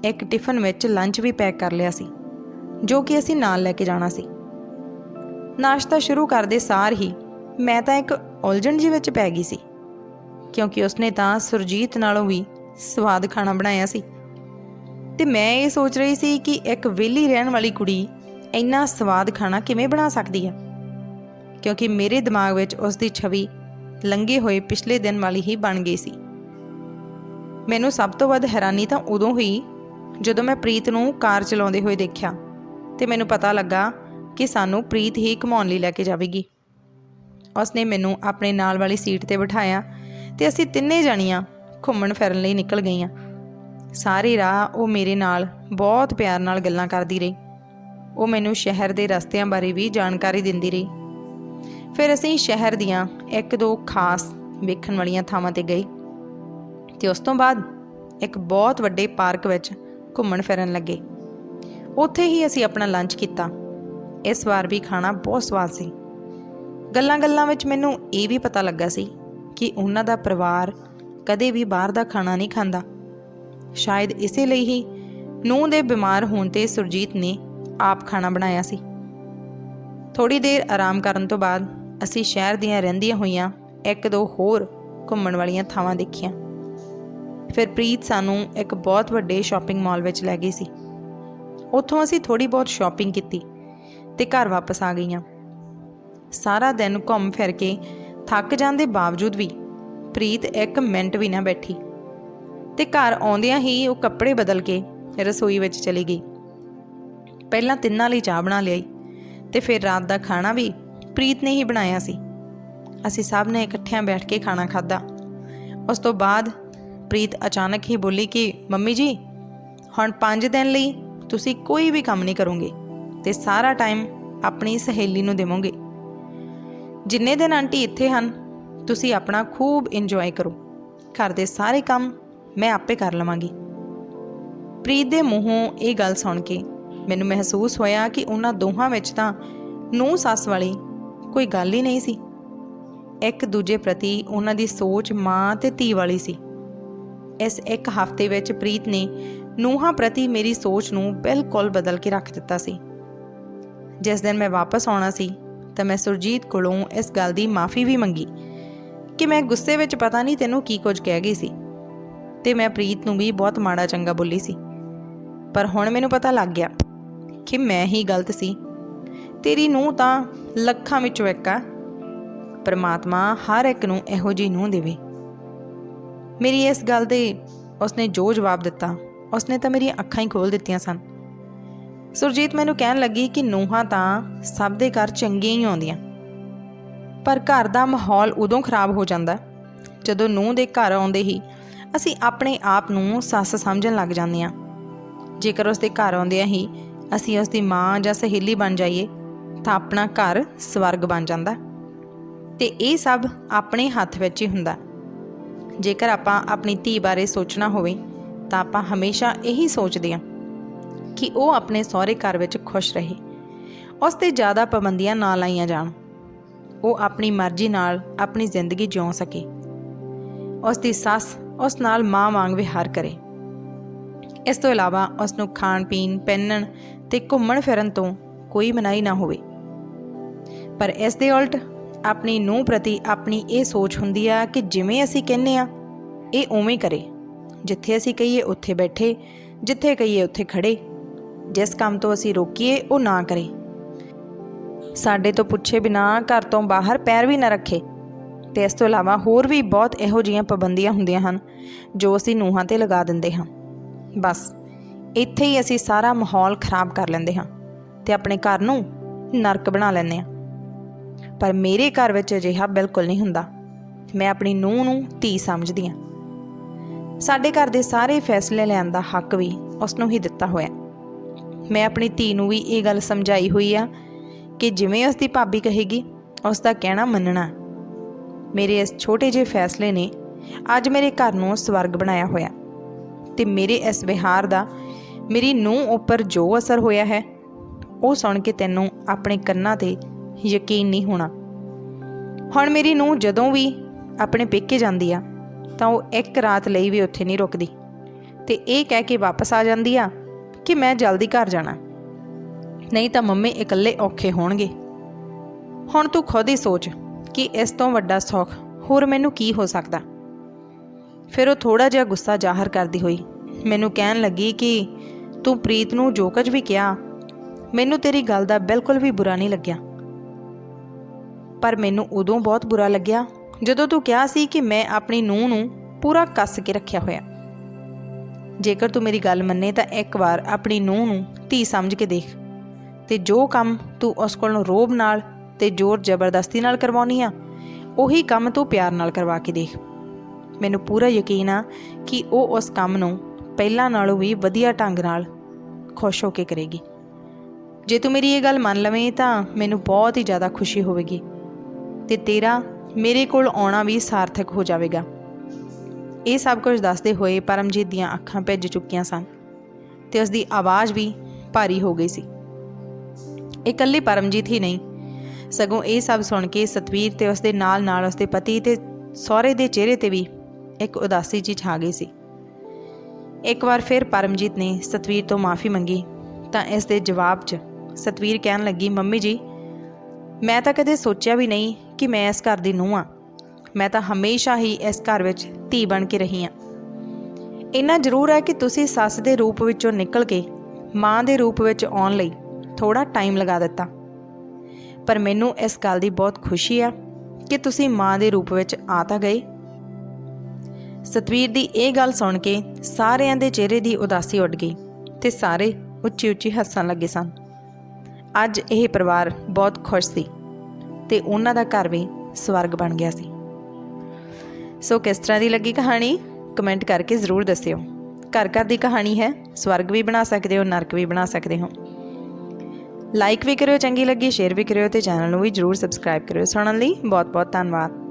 [SPEAKER 1] ਇੱਕ ਟਿਫਨ ਵਿੱਚ ਲੰਚ ਵੀ ਪੈਕ ਕਰ ਲਿਆ ਸੀ। ਜੋ ਕਿ ਅਸੀਂ ਨਾਲ ਲੈ ਕੇ ਜਾਣਾ ਸੀ। ਨਾਸ਼ਤਾ ਸ਼ੁਰੂ ਕਰਦੇ ਸਾਰ ਹੀ ਮੈਂ ਤਾਂ ਇੱਕ ਉਲਝਣ ਜੀ ਵਿੱਚ ਪੈ ਗਈ ਸੀ, ਕਿਉਂਕਿ ਉਸਨੇ ਤਾਂ ਸੁਰਜੀਤ ਨਾਲੋਂ ਵੀ ਸਵਾਦ ਖਾਣਾ ਬਣਾਇਆ ਸੀ। ਤੇ ਮੈਂ ਇਹ ਸੋਚ ਰਹੀ ਸੀ ਕਿ ਇੱਕ ਵਿਹਲੀ ਰਹਿਣ ਵਾਲੀ ਕੁੜੀ ਇੰਨਾ ਸਵਾਦ ਖਾਣਾ ਕਿਵੇਂ ਬਣਾ ਸਕਦੀ ਹੈ? ਕਿਉਂਕਿ ਮੇਰੇ ਦਿਮਾਗ ਵਿੱਚ ਉਸ ਦੀ ਛਵੀ ਲੰਗੇ ਹੋਏ ਪਿਛਲੇ ਦਿਨ ਵਾਲੀ ਹੀ ਬਣ ਗਈ ਸੀ। ਮੈਨੂੰ ਸਭ ਤੋਂ ਵੱਧ ਹੈਰਾਨੀ ਤਾਂ ਉਦੋਂ ਹੋਈ ਜਦੋਂ ਮੈਂ ਪ੍ਰੀਤ ਨੂੰ ਕਾਰ ਚਲਾਉਂਦੇ ਹੋਏ ਦੇਖਿਆ। ਤੇ ਮੈਨੂੰ ਪਤਾ ਲੱਗਾ ਕਿ ਸਾਨੂੰ ਪ੍ਰੀਤ ਹੀ ਘੁਮਾਉਣ ਲਈ ਲੈ ਕੇ ਜਾਵੇਗੀ। ਉਸਨੇ ਮੈਨੂੰ ਆਪਣੇ ਨਾਲ ਵਾਲੀ ਸੀਟ ਤੇ ਬਿਠਾਇਆ ਤੇ ਅਸੀਂ ਤਿੰਨੇ ਜਣੀਆਂ ਘੁੰਮਣ ਫਿਰਨ ਲਈ ਨਿਕਲ ਗਈਆਂ। ਸਾਰੀ ਰਾਹ ਉਹ ਮੇਰੇ ਨਾਲ ਬਹੁਤ ਪਿਆਰ ਨਾਲ ਗੱਲਾਂ ਕਰਦੀ ਰਹੀ। ਉਹ ਮੈਨੂੰ ਸ਼ਹਿਰ ਦੇ ਰਸਤਿਆਂ ਬਾਰੇ ਵੀ ਜਾਣਕਾਰੀ ਦਿੰਦੀ ਰਹੀ। ਫਿਰ ਅਸੀਂ ਸ਼ਹਿਰ ਦੀਆਂ ਇੱਕ ਦੋ ਖਾਸ ਵੇਖਣ ਵਾਲੀਆਂ ਥਾਵਾਂ ਤੇ ਗਏ ਤੇ ਉਸ ਤੋਂ ਬਾਅਦ ਇੱਕ ਬਹੁਤ ਵੱਡੇ ਪਾਰਕ ਵਿੱਚ ਘੁੰਮਣ ਫਿਰਨ ਲੱਗੇ। ਉੱਥੇ ਹੀ ਅਸੀਂ ਆਪਣਾ ਲੰਚ ਕੀਤਾ। ਇਸ ਵਾਰ ਵੀ ਖਾਣਾ ਬਹੁਤ ਸਵਾਦ ਸੀ। ਗੱਲਾਂ-ਗੱਲਾਂ ਵਿੱਚ ਮੈਨੂੰ ਇਹ ਵੀ ਪਤਾ ਲੱਗਾ ਸੀ ਕਿ ਉਹਨਾਂ ਦਾ ਪਰਿਵਾਰ ਕਦੇ ਵੀ ਬਾਹਰ ਦਾ ਖਾਣਾ ਨਹੀਂ ਖਾਂਦਾ। ਸ਼ਾਇਦ ਇਸੇ ਲਈ ਹੀ ਨੂੰਹ ਦੇ ਬਿਮਾਰ ਹੋਣ ਤੇ ਸੁਰਜੀਤ ਨੇ ਆਪ ਖਾਣਾ ਬਣਾਇਆ ਸੀ। ਥੋੜੀ ਦੇਰ ਆਰਾਮ ਕਰਨ ਤੋਂ ਬਾਅਦ ਅਸੀਂ ਸ਼ਹਿਰ ਦੀਆਂ ਰਹਿੰਦੀਆਂ ਹੋਈਆਂ ਇੱਕ ਦੋ ਹੋਰ ਘੁੰਮਣ ਵਾਲੀਆਂ ਥਾਵਾਂ ਦੇਖੀਆਂ। ਫਿਰ ਪ੍ਰੀਤ ਸਾਨੂੰ ਇੱਕ ਬਹੁਤ ਵੱਡੇ ਸ਼ਾਪਿੰਗ ਮਾਲ ਵਿੱਚ ਲੈ ਗਈ ਸੀ। ਉੱਥੋਂ ਅਸੀਂ ਥੋੜੀ ਬਹੁਤ ਸ਼ਾਪਿੰਗ ਕੀਤੀ ਤੇ ਘਰ ਵਾਪਸ ਆ ਗਈਆਂ। ਸਾਰਾ ਦਿਨ ਘੁੰਮ ਫਿਰ ਕੇ ਥੱਕ ਜਾਣ ਦੇ ਬਾਵਜੂਦ ਵੀ ਪ੍ਰੀਤ ਇੱਕ ਮਿੰਟ ਵੀ ਨਾ ਬੈਠੀ ਤੇ ਘਰ ਆਉਂਦਿਆਂ ਹੀ ਉਹ ਕੱਪੜੇ ਬਦਲ ਕੇ ਰਸੋਈ ਵਿੱਚ ਚਲੀ ਗਈ। ਪਹਿਲਾਂ ਤਿੰਨਾਂ ਲਈ ਚਾਹ ਬਣਾ ਲਈ ਤੇ ਫਿਰ ਰਾਤ ਦਾ ਖਾਣਾ ਵੀ ਪ੍ਰੀਤ ਨੇ ਹੀ ਬਣਾਇਆ ਸੀ। ਅਸੀਂ ਸਭ ਨੇ ਇਕੱਠਿਆਂ ਬੈਠ ਕੇ ਖਾਣਾ ਖਾਧਾ। ਉਸ ਤੋਂ ਬਾਅਦ ਪ੍ਰੀਤ ਅਚਾਨਕ ਹੀ ਬੋਲੀ ਕਿ, ਮੰਮੀ ਜੀ, ਹੁਣ 5 ਦਿਨ ਲਈ ਤੁਸੀਂ ਕੋਈ ਵੀ ਕੰਮ ਨਹੀਂ ਕਰੋਗੇ ਤੇ ਸਾਰਾ ਟਾਈਮ ਆਪਣੀ ਸਹੇਲੀ ਨੂੰ ਦੇਵੋਗੇ। ਜਿੰਨੇ ਦਿਨ ਆਂਟੀ ਇੱਥੇ ਹਨ, ਤੁਸੀਂ ਆਪਣਾ ਖੂਬ ਇੰਜੋਏ ਕਰੋ। ਘਰ ਦੇ ਸਾਰੇ ਕੰਮ ਮੈਂ ਆਪੇ ਕਰ ਲਵਾਂਗੀ। ਪ੍ਰੀਤ ਦੇ ਮੂੰਹੋਂ ਇਹ ਗੱਲ ਸੁਣ ਕੇ ਮੈਨੂੰ ਮਹਿਸੂਸ ਹੋਇਆ ਕਿ ਉਹਨਾਂ ਦੋਹਾਂ ਵਿੱਚ ਤਾਂ ਨੂੰ ਸੱਸ ਵਾਲੀ ਕੋਈ ਗੱਲ ਹੀ ਨਹੀਂ ਸੀ। ਇੱਕ ਦੂਜੇ ਪ੍ਰਤੀ ਉਹਨਾਂ ਦੀ ਸੋਚ ਮਾਂ ਤੇ ਧੀ ਵਾਲੀ ਸੀ। ਇਸ ਇੱਕ ਹਫ਼ਤੇ ਵਿੱਚ ਪ੍ਰੀਤ ਨੇ ਨੂੰਹਾਂ ਪ੍ਰਤੀ ਮੇਰੀ ਸੋਚ ਨੂੰ ਬਿਲਕੁਲ ਬਦਲ ਕੇ ਰੱਖ ਦਿੱਤਾ ਸੀ। ਜਿਸ ਦਿਨ ਮੈਂ ਵਾਪਸ ਆਉਣਾ ਸੀ, ਤਾਂ ਮੈਂ ਸੁਰਜੀਤ ਕੋਲੋਂ ਇਸ ਗੱਲ ਦੀ ਮਾਫੀ ਵੀ ਮੰਗੀ ਕਿ ਮੈਂ ਗੁੱਸੇ ਵਿੱਚ ਪਤਾ ਨਹੀਂ ਤੈਨੂੰ ਕੀ ਕੁਝ ਕਹਿ ਗਈ ਸੀ ਤੇ ਮੈਂ ਪ੍ਰੀਤ ਨੂੰ ਵੀ ਬਹੁਤ ਮਾੜਾ ਚੰਗਾ ਬੋਲੀ ਸੀ। ਪਰ ਹੁਣ ਮੈਨੂੰ ਪਤਾ ਲੱਗ ਗਿਆ ਕਿ ਮੈਂ ਹੀ ਗਲਤ ਸੀ। ਤੇਰੀ ਨੂੰ ਤਾਂ ਲੱਖਾਂ ਵਿੱਚੋਂ ਇੱਕ ਆ। ਪਰਮਾਤਮਾ ਹਰ ਇੱਕ ਨੂੰ ਇਹੋ ਜਿਹੀ ਨੂੰ ਦੇਵੇ। ਮੇਰੀ ਇਸ ਗੱਲ ਦੇ ਉਸਨੇ ਜੋ ਜਵਾਬ ਦਿੱਤਾ ਉਸਨੇ ਤਾਂ ਮੇਰੀਆਂ ਅੱਖਾਂ ਹੀ ਖੋਲ ਦਿੱਤੀਆਂ ਸਨ। ਸੁਰਜੀਤ ਮੈਨੂੰ ਕਹਿਣ ਲੱਗੀ ਕਿ ਨੂੰਹਾਂ ਤਾਂ ਸਭ ਦੇ ਘਰ ਚੰਗੀਆਂ ਹੀ ਆਉਂਦੀਆਂ। ਪਰ ਘਰ ਦਾ ਮਾਹੌਲ ਉਦੋਂ ਖਰਾਬ ਹੋ ਜਾਂਦਾ, ਜਦੋਂ ਨੂੰਹ ਦੇ ਘਰ ਆਉਂਦੇ ਹੀ ਅਸੀਂ ਆਪਣੇ ਆਪ ਨੂੰ ਸੱਸ ਸਮਝਣ ਲੱਗ ਜਾਂਦੇ ਹਾਂ। ਜੇਕਰ ਉਸ ਦੇ ਘਰ ਆਉਂਦਿਆਂ ਹੀ ਅਸੀਂ ਉਸ ਦੀ ਮਾਂ ਜਾਂ ਸਹੇਲੀ ਬਣ ਜਾਈਏ, ਤਾਂ ਆਪਣਾ ਘਰ ਸਵਰਗ ਬਣ ਜਾਂਦਾ। ਤੇ ਇਹ ਸਭ ਆਪਣੇ ਹੱਥ ਵਿੱਚ ਹੀ ਹੁੰਦਾ। ਜੇਕਰ ਆਪਾਂ ਆਪਣੀ ਧੀ ਬਾਰੇ ਸੋਚਣਾ ਹੋਵੇ ਤਾਂ ਆਪਾਂ ਹਮੇਸ਼ਾ ਇਹੀ ਸੋਚਦੇ ਹਾਂ ਕਿ ਉਹ ਆਪਣੇ ਸਹੁਰੇ ਘਰ ਵਿੱਚ ਖੁਸ਼ ਰਹੇ, ਉਸ ਤੇ ਜ਼ਿਆਦਾ ਪਾਬੰਦੀਆਂ ਨਾ ਲਾਈਆਂ ਜਾਣ। ਉਹ ਆਪਣੀ ਮਰਜ਼ੀ ਨਾਲ ਆਪਣੀ ਜ਼ਿੰਦਗੀ ਜਿਉ ਸਕੇ। ਉਸ ਦੀ ਸੱਸ ਉਸ ਨਾਲ ਮਾਂ ਵਾਂਗ ਵਿਹਾਰ ਕਰੇ। ਇਸ ਤੋਂ ਇਲਾਵਾ ਉਸ ਨੂੰ ਖਾਣ ਪੀਣ, ਪਹਿਨਣ ਤੇ ਘੁੰਮਣ ਫਿਰਨ ਤੋਂ ਕੋਈ ਮਨਾਹੀ ਨਾ ਹੋਵੇ। ਪਰ ਇਸ ਦੇ ਉਲਟ ਆਪਣੀ ਨੂੰਹ ਪ੍ਰਤੀ ਆਪਣੀ ਇਹ ਸੋਚ ਹੁੰਦੀ ਆ ਕਿ ਜਿਵੇਂ ਅਸੀਂ ਕਹਿੰਨੇ ਆ ਇਹ ਉਵੇਂ ਕਰੇ। ਜਿੱਥੇ ਅਸੀਂ ਕਹੀਏ ਉੱਥੇ ਬੈਠੇ, ਜਿੱਥੇ ਕਹੀਏ ਉੱਥੇ ਖੜੇ। ਜਿਸ ਕੰਮ ਤੋਂ ਅਸੀਂ ਰੋਕੀਏ, ਉਹ ਨਾ ਕਰੇ। ਸਾਡੇ ਤੋਂ ਪੁੱਛੇ ਬਿਨਾ ਘਰ ਤੋਂ ਬਾਹਰ ਪੈਰ ਵੀ ਨਾ ਰੱਖੇ। ਤੇ ਇਸ ਤੋਂ ਇਲਾਵਾ ਹੋਰ ਵੀ ਬਹੁਤ ਇਹੋ ਜਿਹੀਆਂ ਪਾਬੰਦੀਆਂ ਹੁੰਦੀਆਂ ਹਨ, ਜੋ ਅਸੀਂ ਨੂੰਹਾਂ ਤੇ ਲਗਾ ਦਿੰਦੇ ਹਾਂ। ਬਸ, ਇੱਥੇ ਹੀ ਅਸੀਂ ਸਾਰਾ ਮਾਹੌਲ ਖਰਾਬ ਕਰ ਲੈਂਦੇ ਹਾਂ ਤੇ ਆਪਣੇ ਘਰ ਨੂੰ ਨਰਕ ਬਣਾ ਲੈਂਦੇ ਹਾਂ। ਪਰ ਮੇਰੇ ਘਰ ਵਿੱਚ ਅਜਿਹਾ ਬਿਲਕੁਲ ਨਹੀਂ ਹੁੰਦਾ। ਮੈਂ ਆਪਣੀ ਨੂੰਹ ਨੂੰ ਧੀ ਸਮਝਦੀ ਹਾਂ। ਸਾਡੇ ਘਰ ਦੇ ਸਾਰੇ ਫੈਸਲੇ ਲੈਣ ਦਾ ਹੱਕ ਵੀ ਉਸ ਨੂੰ ਹੀ ਦਿੱਤਾ ਹੋਇਆ। ਮੈਂ ਆਪਣੀ ਧੀ ਨੂੰ ਵੀ ਇਹ ਗੱਲ ਸਮਝਾਈ ਹੋਈ ਆ ਕਿ ਜਿਵੇਂ ਉਸ ਦੀ ਭਾਬੀ ਕਹੇਗੀ ਉਸ ਦਾ ਕਹਿਣਾ ਮੰਨਣਾ। ਮੇਰੇ ਇਸ ਛੋਟੇ ਜਿਹੇ ਫੈਸਲੇ ਨੇ ਅੱਜ ਮੇਰੇ ਘਰ ਨੂੰ ਸਵਰਗ ਬਣਾਇਆ ਹੋਇਆ ਤੇ ਮੇਰੇ ਇਸ ਵਿਹਾਰ ਦਾ ਮੇਰੀ ਨੂੰਹ ਉੱਪਰ ਜੋ ਅਸਰ ਹੋਇਆ ਹੈ, ਉਹ ਸੁਣ ਕੇ ਤੈਨੂੰ ਆਪਣੇ ਕੰਨਾਂ ਤੇ ਯਕੀਨ ਨਹੀਂ ਹੋਣਾ। ਹੁਣ ਮੇਰੀ ਨੂੰਹ ਜਦੋਂ ਵੀ ਆਪਣੇ ਪੇਕੇ ਜਾਂਦੀ ਆ ਤਾਂ ਉਹ ਇੱਕ ਰਾਤ ਲਈ ਵੀ ਉੱਥੇ ਨਹੀਂ ਰੁਕਦੀ। ਤੇ ਇਹ ਕਹਿ ਕੇ ਵਾਪਸ ਆ ਜਾਂਦੀ ਆ ਕਿ ਮੈਂ ਜਲਦੀ ਘਰ ਜਾਣਾ। ਨਹੀਂ ਤਾਂ ਮੰਮੀ ਇਕੱਲੇ ਔਖੇ ਹੋਣਗੇ। ਹੁਣ ਤੂੰ ਖੁਦ ਹੀ ਸੋਚ ਕਿ ਇਸ ਤੋਂ ਵੱਡਾ ਸੌਖ ਹੋਰ ਮੈਨੂੰ ਕੀ ਹੋ ਸਕਦਾ। ਫਿਰ ਉਹ ਥੋੜਾ ਜਿਹਾ ਗੁੱਸਾ ਜ਼ਾਹਰ ਕਰਦੀ ਹੋਈ ਮੈਨੂੰ ਕਹਿਣ ਲੱਗੀ ਕਿ ਤੂੰ ਪ੍ਰੀਤ ਨੂੰ ਜੋ ਕੁਝ ਵੀ ਕਿਹਾ, ਮੈਨੂੰ ਤੇਰੀ ਗੱਲ ਦਾ ਬਿਲਕੁਲ ਵੀ ਬੁਰਾ ਨਹੀਂ ਲੱਗਿਆ। ਪਰ ਮੈਨੂੰ ਉਦੋਂ ਬਹੁਤ ਬੁਰਾ ਲੱਗਿਆ ਜਦੋਂ ਤੂੰ ਕਿਹਾ ਸੀ ਕਿ ਮੈਂ ਆਪਣੀ ਨੂੰਹ ਨੂੰ ਪੂਰਾ ਕੱਸ ਕੇ ਰੱਖਿਆ ਹੋਇਆ। ਜੇਕਰ ਤੂੰ ਮੇਰੀ ਗੱਲ ਮੰਨੇ ਤਾਂ ਇੱਕ ਵਾਰ ਆਪਣੀ ਨੂੰਹ ਨੂੰ ਧੀ ਸਮਝ ਕੇ ਦੇਖ। ਤੇ ਜੋ ਕੰਮ ਤੂੰ ਉਸ ਕੋਲੋਂ ਰੋਬ ਨਾਲ ਤੇ ਜ਼ੋਰ ਜ਼ਬਰਦਸਤੀ ਨਾਲ ਕਰਵਾਉਣੀ ਆ, ਉਹੀ ਕੰਮ ਤੂੰ ਪਿਆਰ ਨਾਲ ਕਰਵਾ ਕੇ ਦੇਖ। ਮੈਨੂੰ ਪੂਰਾ ਯਕੀਨ ਆ ਕਿ ਉਹ ਉਸ ਕੰਮ ਨੂੰ ਪਹਿਲਾਂ ਨਾਲੋਂ ਵੀ ਵਧੀਆ ਢੰਗ ਨਾਲ ਖੁਸ਼ ਹੋ ਕੇ ਕਰੇਗੀ। ਜੇ ਤੂੰ ਮੇਰੀ ਇਹ ਗੱਲ ਮੰਨ ਲਵੇਂ ਤਾਂ ਮੈਨੂੰ ਬਹੁਤ ਹੀ ਜ਼ਿਆਦਾ ਖੁਸ਼ੀ ਹੋਵੇਗੀ। ਤੇ ਤੇਰਾ ਮੇਰੇ ਕੋਲ ਆਉਣਾ ਵੀ ਸਾਰਥਕ ਹੋ ਜਾਵੇਗਾ। ਇਹ ਸਭ ਕੁਝ ਦੱਸਦੇ ਹੋਏ ਪਰਮਜੀਤ ਦੀਆਂ ਅੱਖਾਂ ਭਿੱਜ ਚੁੱਕੀਆਂ ਸਨ ਤੇ ਉਸ ਦੀ ਆਵਾਜ਼ ਵੀ ਭਾਰੀ ਹੋ ਗਈ ਸੀ। ਇਕੱਲੀ ਪਰਮਜੀਤ ਹੀ ਨਹੀਂ, ਸਗੋਂ ਇਹ ਸਭ ਸੁਣ ਕੇ ਸਤਵੀਰ ਤੇ ਉਸ ਦੇ ਨਾਲ ਨਾਲ ਉਸ ਦੇ ਪਤੀ ਤੇ ਸਹੁਰੇ ਦੇ ਚਿਹਰੇ ਤੇ ਵੀ ਇੱਕ ਉਦਾਸੀ ਜਿਹੀ ਛਾ ਗਈ ਸੀ। ਇੱਕ ਵਾਰ ਫਿਰ ਪਰਮਜੀਤ ਨੇ ਸਤਵੀਰ ਤੋਂ ਮਾਫੀ ਮੰਗੀ ਤਾਂ ਇਸ ਦੇ ਜਵਾਬ 'ਚ ਸਤਵੀਰ ਕਹਿਣ ਲੱਗੀ, ਮੰਮੀ ਜੀ, ਮੈਂ ਤਾਂ ਕਦੇ ਸੋਚਿਆ ਵੀ ਨਹੀਂ ਕਿ ਮੈਂ ਇਸ ਘਰ ਦੀ ਨੂੰਹ ਆ ਮੈਂ ਤਾਂ ਹਮੇਸ਼ਾ ਹੀ ਇਸ ਘਰ ਵਿੱਚ ਧੀ ਬਣ ਕੇ ਰਹੀ ਆ ਇੰਨਾ ਜ਼ਰੂਰ ਹੈ ਕਿ ਤੁਸੀਂ ਸੱਸ ਦੇ ਰੂਪ ਵਿੱਚੋਂ ਨਿਕਲ ਕੇ ਮਾਂ ਦੇ ਰੂਪ ਵਿੱਚ ਆਉਣ ਲਈ ਥੋੜਾ ਟਾਈਮ ਲਗਾ ਦਿੱਤਾ। ਪਰ ਮੈਨੂੰ ਇਸ ਗੱਲ ਦੀ ਬਹੁਤ ਖੁਸ਼ੀ ਆ ਕਿ ਤੁਸੀਂ ਮਾਂ ਦੇ ਰੂਪ ਵਿੱਚ ਆ ਤਾਂ ਗਏ। ਸਤਵੀਰ ਦੀ ਇਹ ਗੱਲ ਸੁਣ ਕੇ ਸਾਰਿਆਂ ਦੇ ਚਿਹਰੇ ਦੀ ਉਦਾਸੀ ਉੱਡ ਗਈ ਤੇ ਸਾਰੇ ਉੱਚੀ ਉੱਚੀ ਹੱਸਣ ਲੱਗੇ ਸਨ। ਅੱਜ ਇਹ ਪਰਿਵਾਰ ਬਹੁਤ ਖੁਸ਼ ਸੀ। ਤੇ ਉਹਨਾਂ ਦਾ ਘਰ ਵੀ ਸਵਰਗ ਬਣ ਗਿਆ ਸੀ। ਸੋ ਕਿਸ ਤਰ੍ਹਾਂ ਦੀ ਲੱਗੀ ਕਹਾਣੀ? ਕਮੈਂਟ ਕਰਕੇ ਜ਼ਰੂਰ ਦੱਸਿਓ। ਘਰ ਘਰ ਦੀ ਕਹਾਣੀ ਹੈ, ਸਵਰਗ ਵੀ ਬਣਾ ਸਕਦੇ ਹੋ, ਨਰਕ ਵੀ ਬਣਾ ਸਕਦੇ ਹੋ। ਲਾਈਕ ਵੀ ਕਰਿਓ, ਚੰਗੀ ਲੱਗੀ ਸ਼ੇਅਰ ਵੀ ਕਰਿਓ ਤੇ ਚੈਨਲ ਨੂੰ ਵੀ ਜਰੂਰ ਸਬਸਕ੍ਰਾਈਬ ਕਰਿਓ। ਸੁਣਨ ਲਈ ਬਹੁਤ ਬਹੁਤ ਧੰਨਵਾਦ।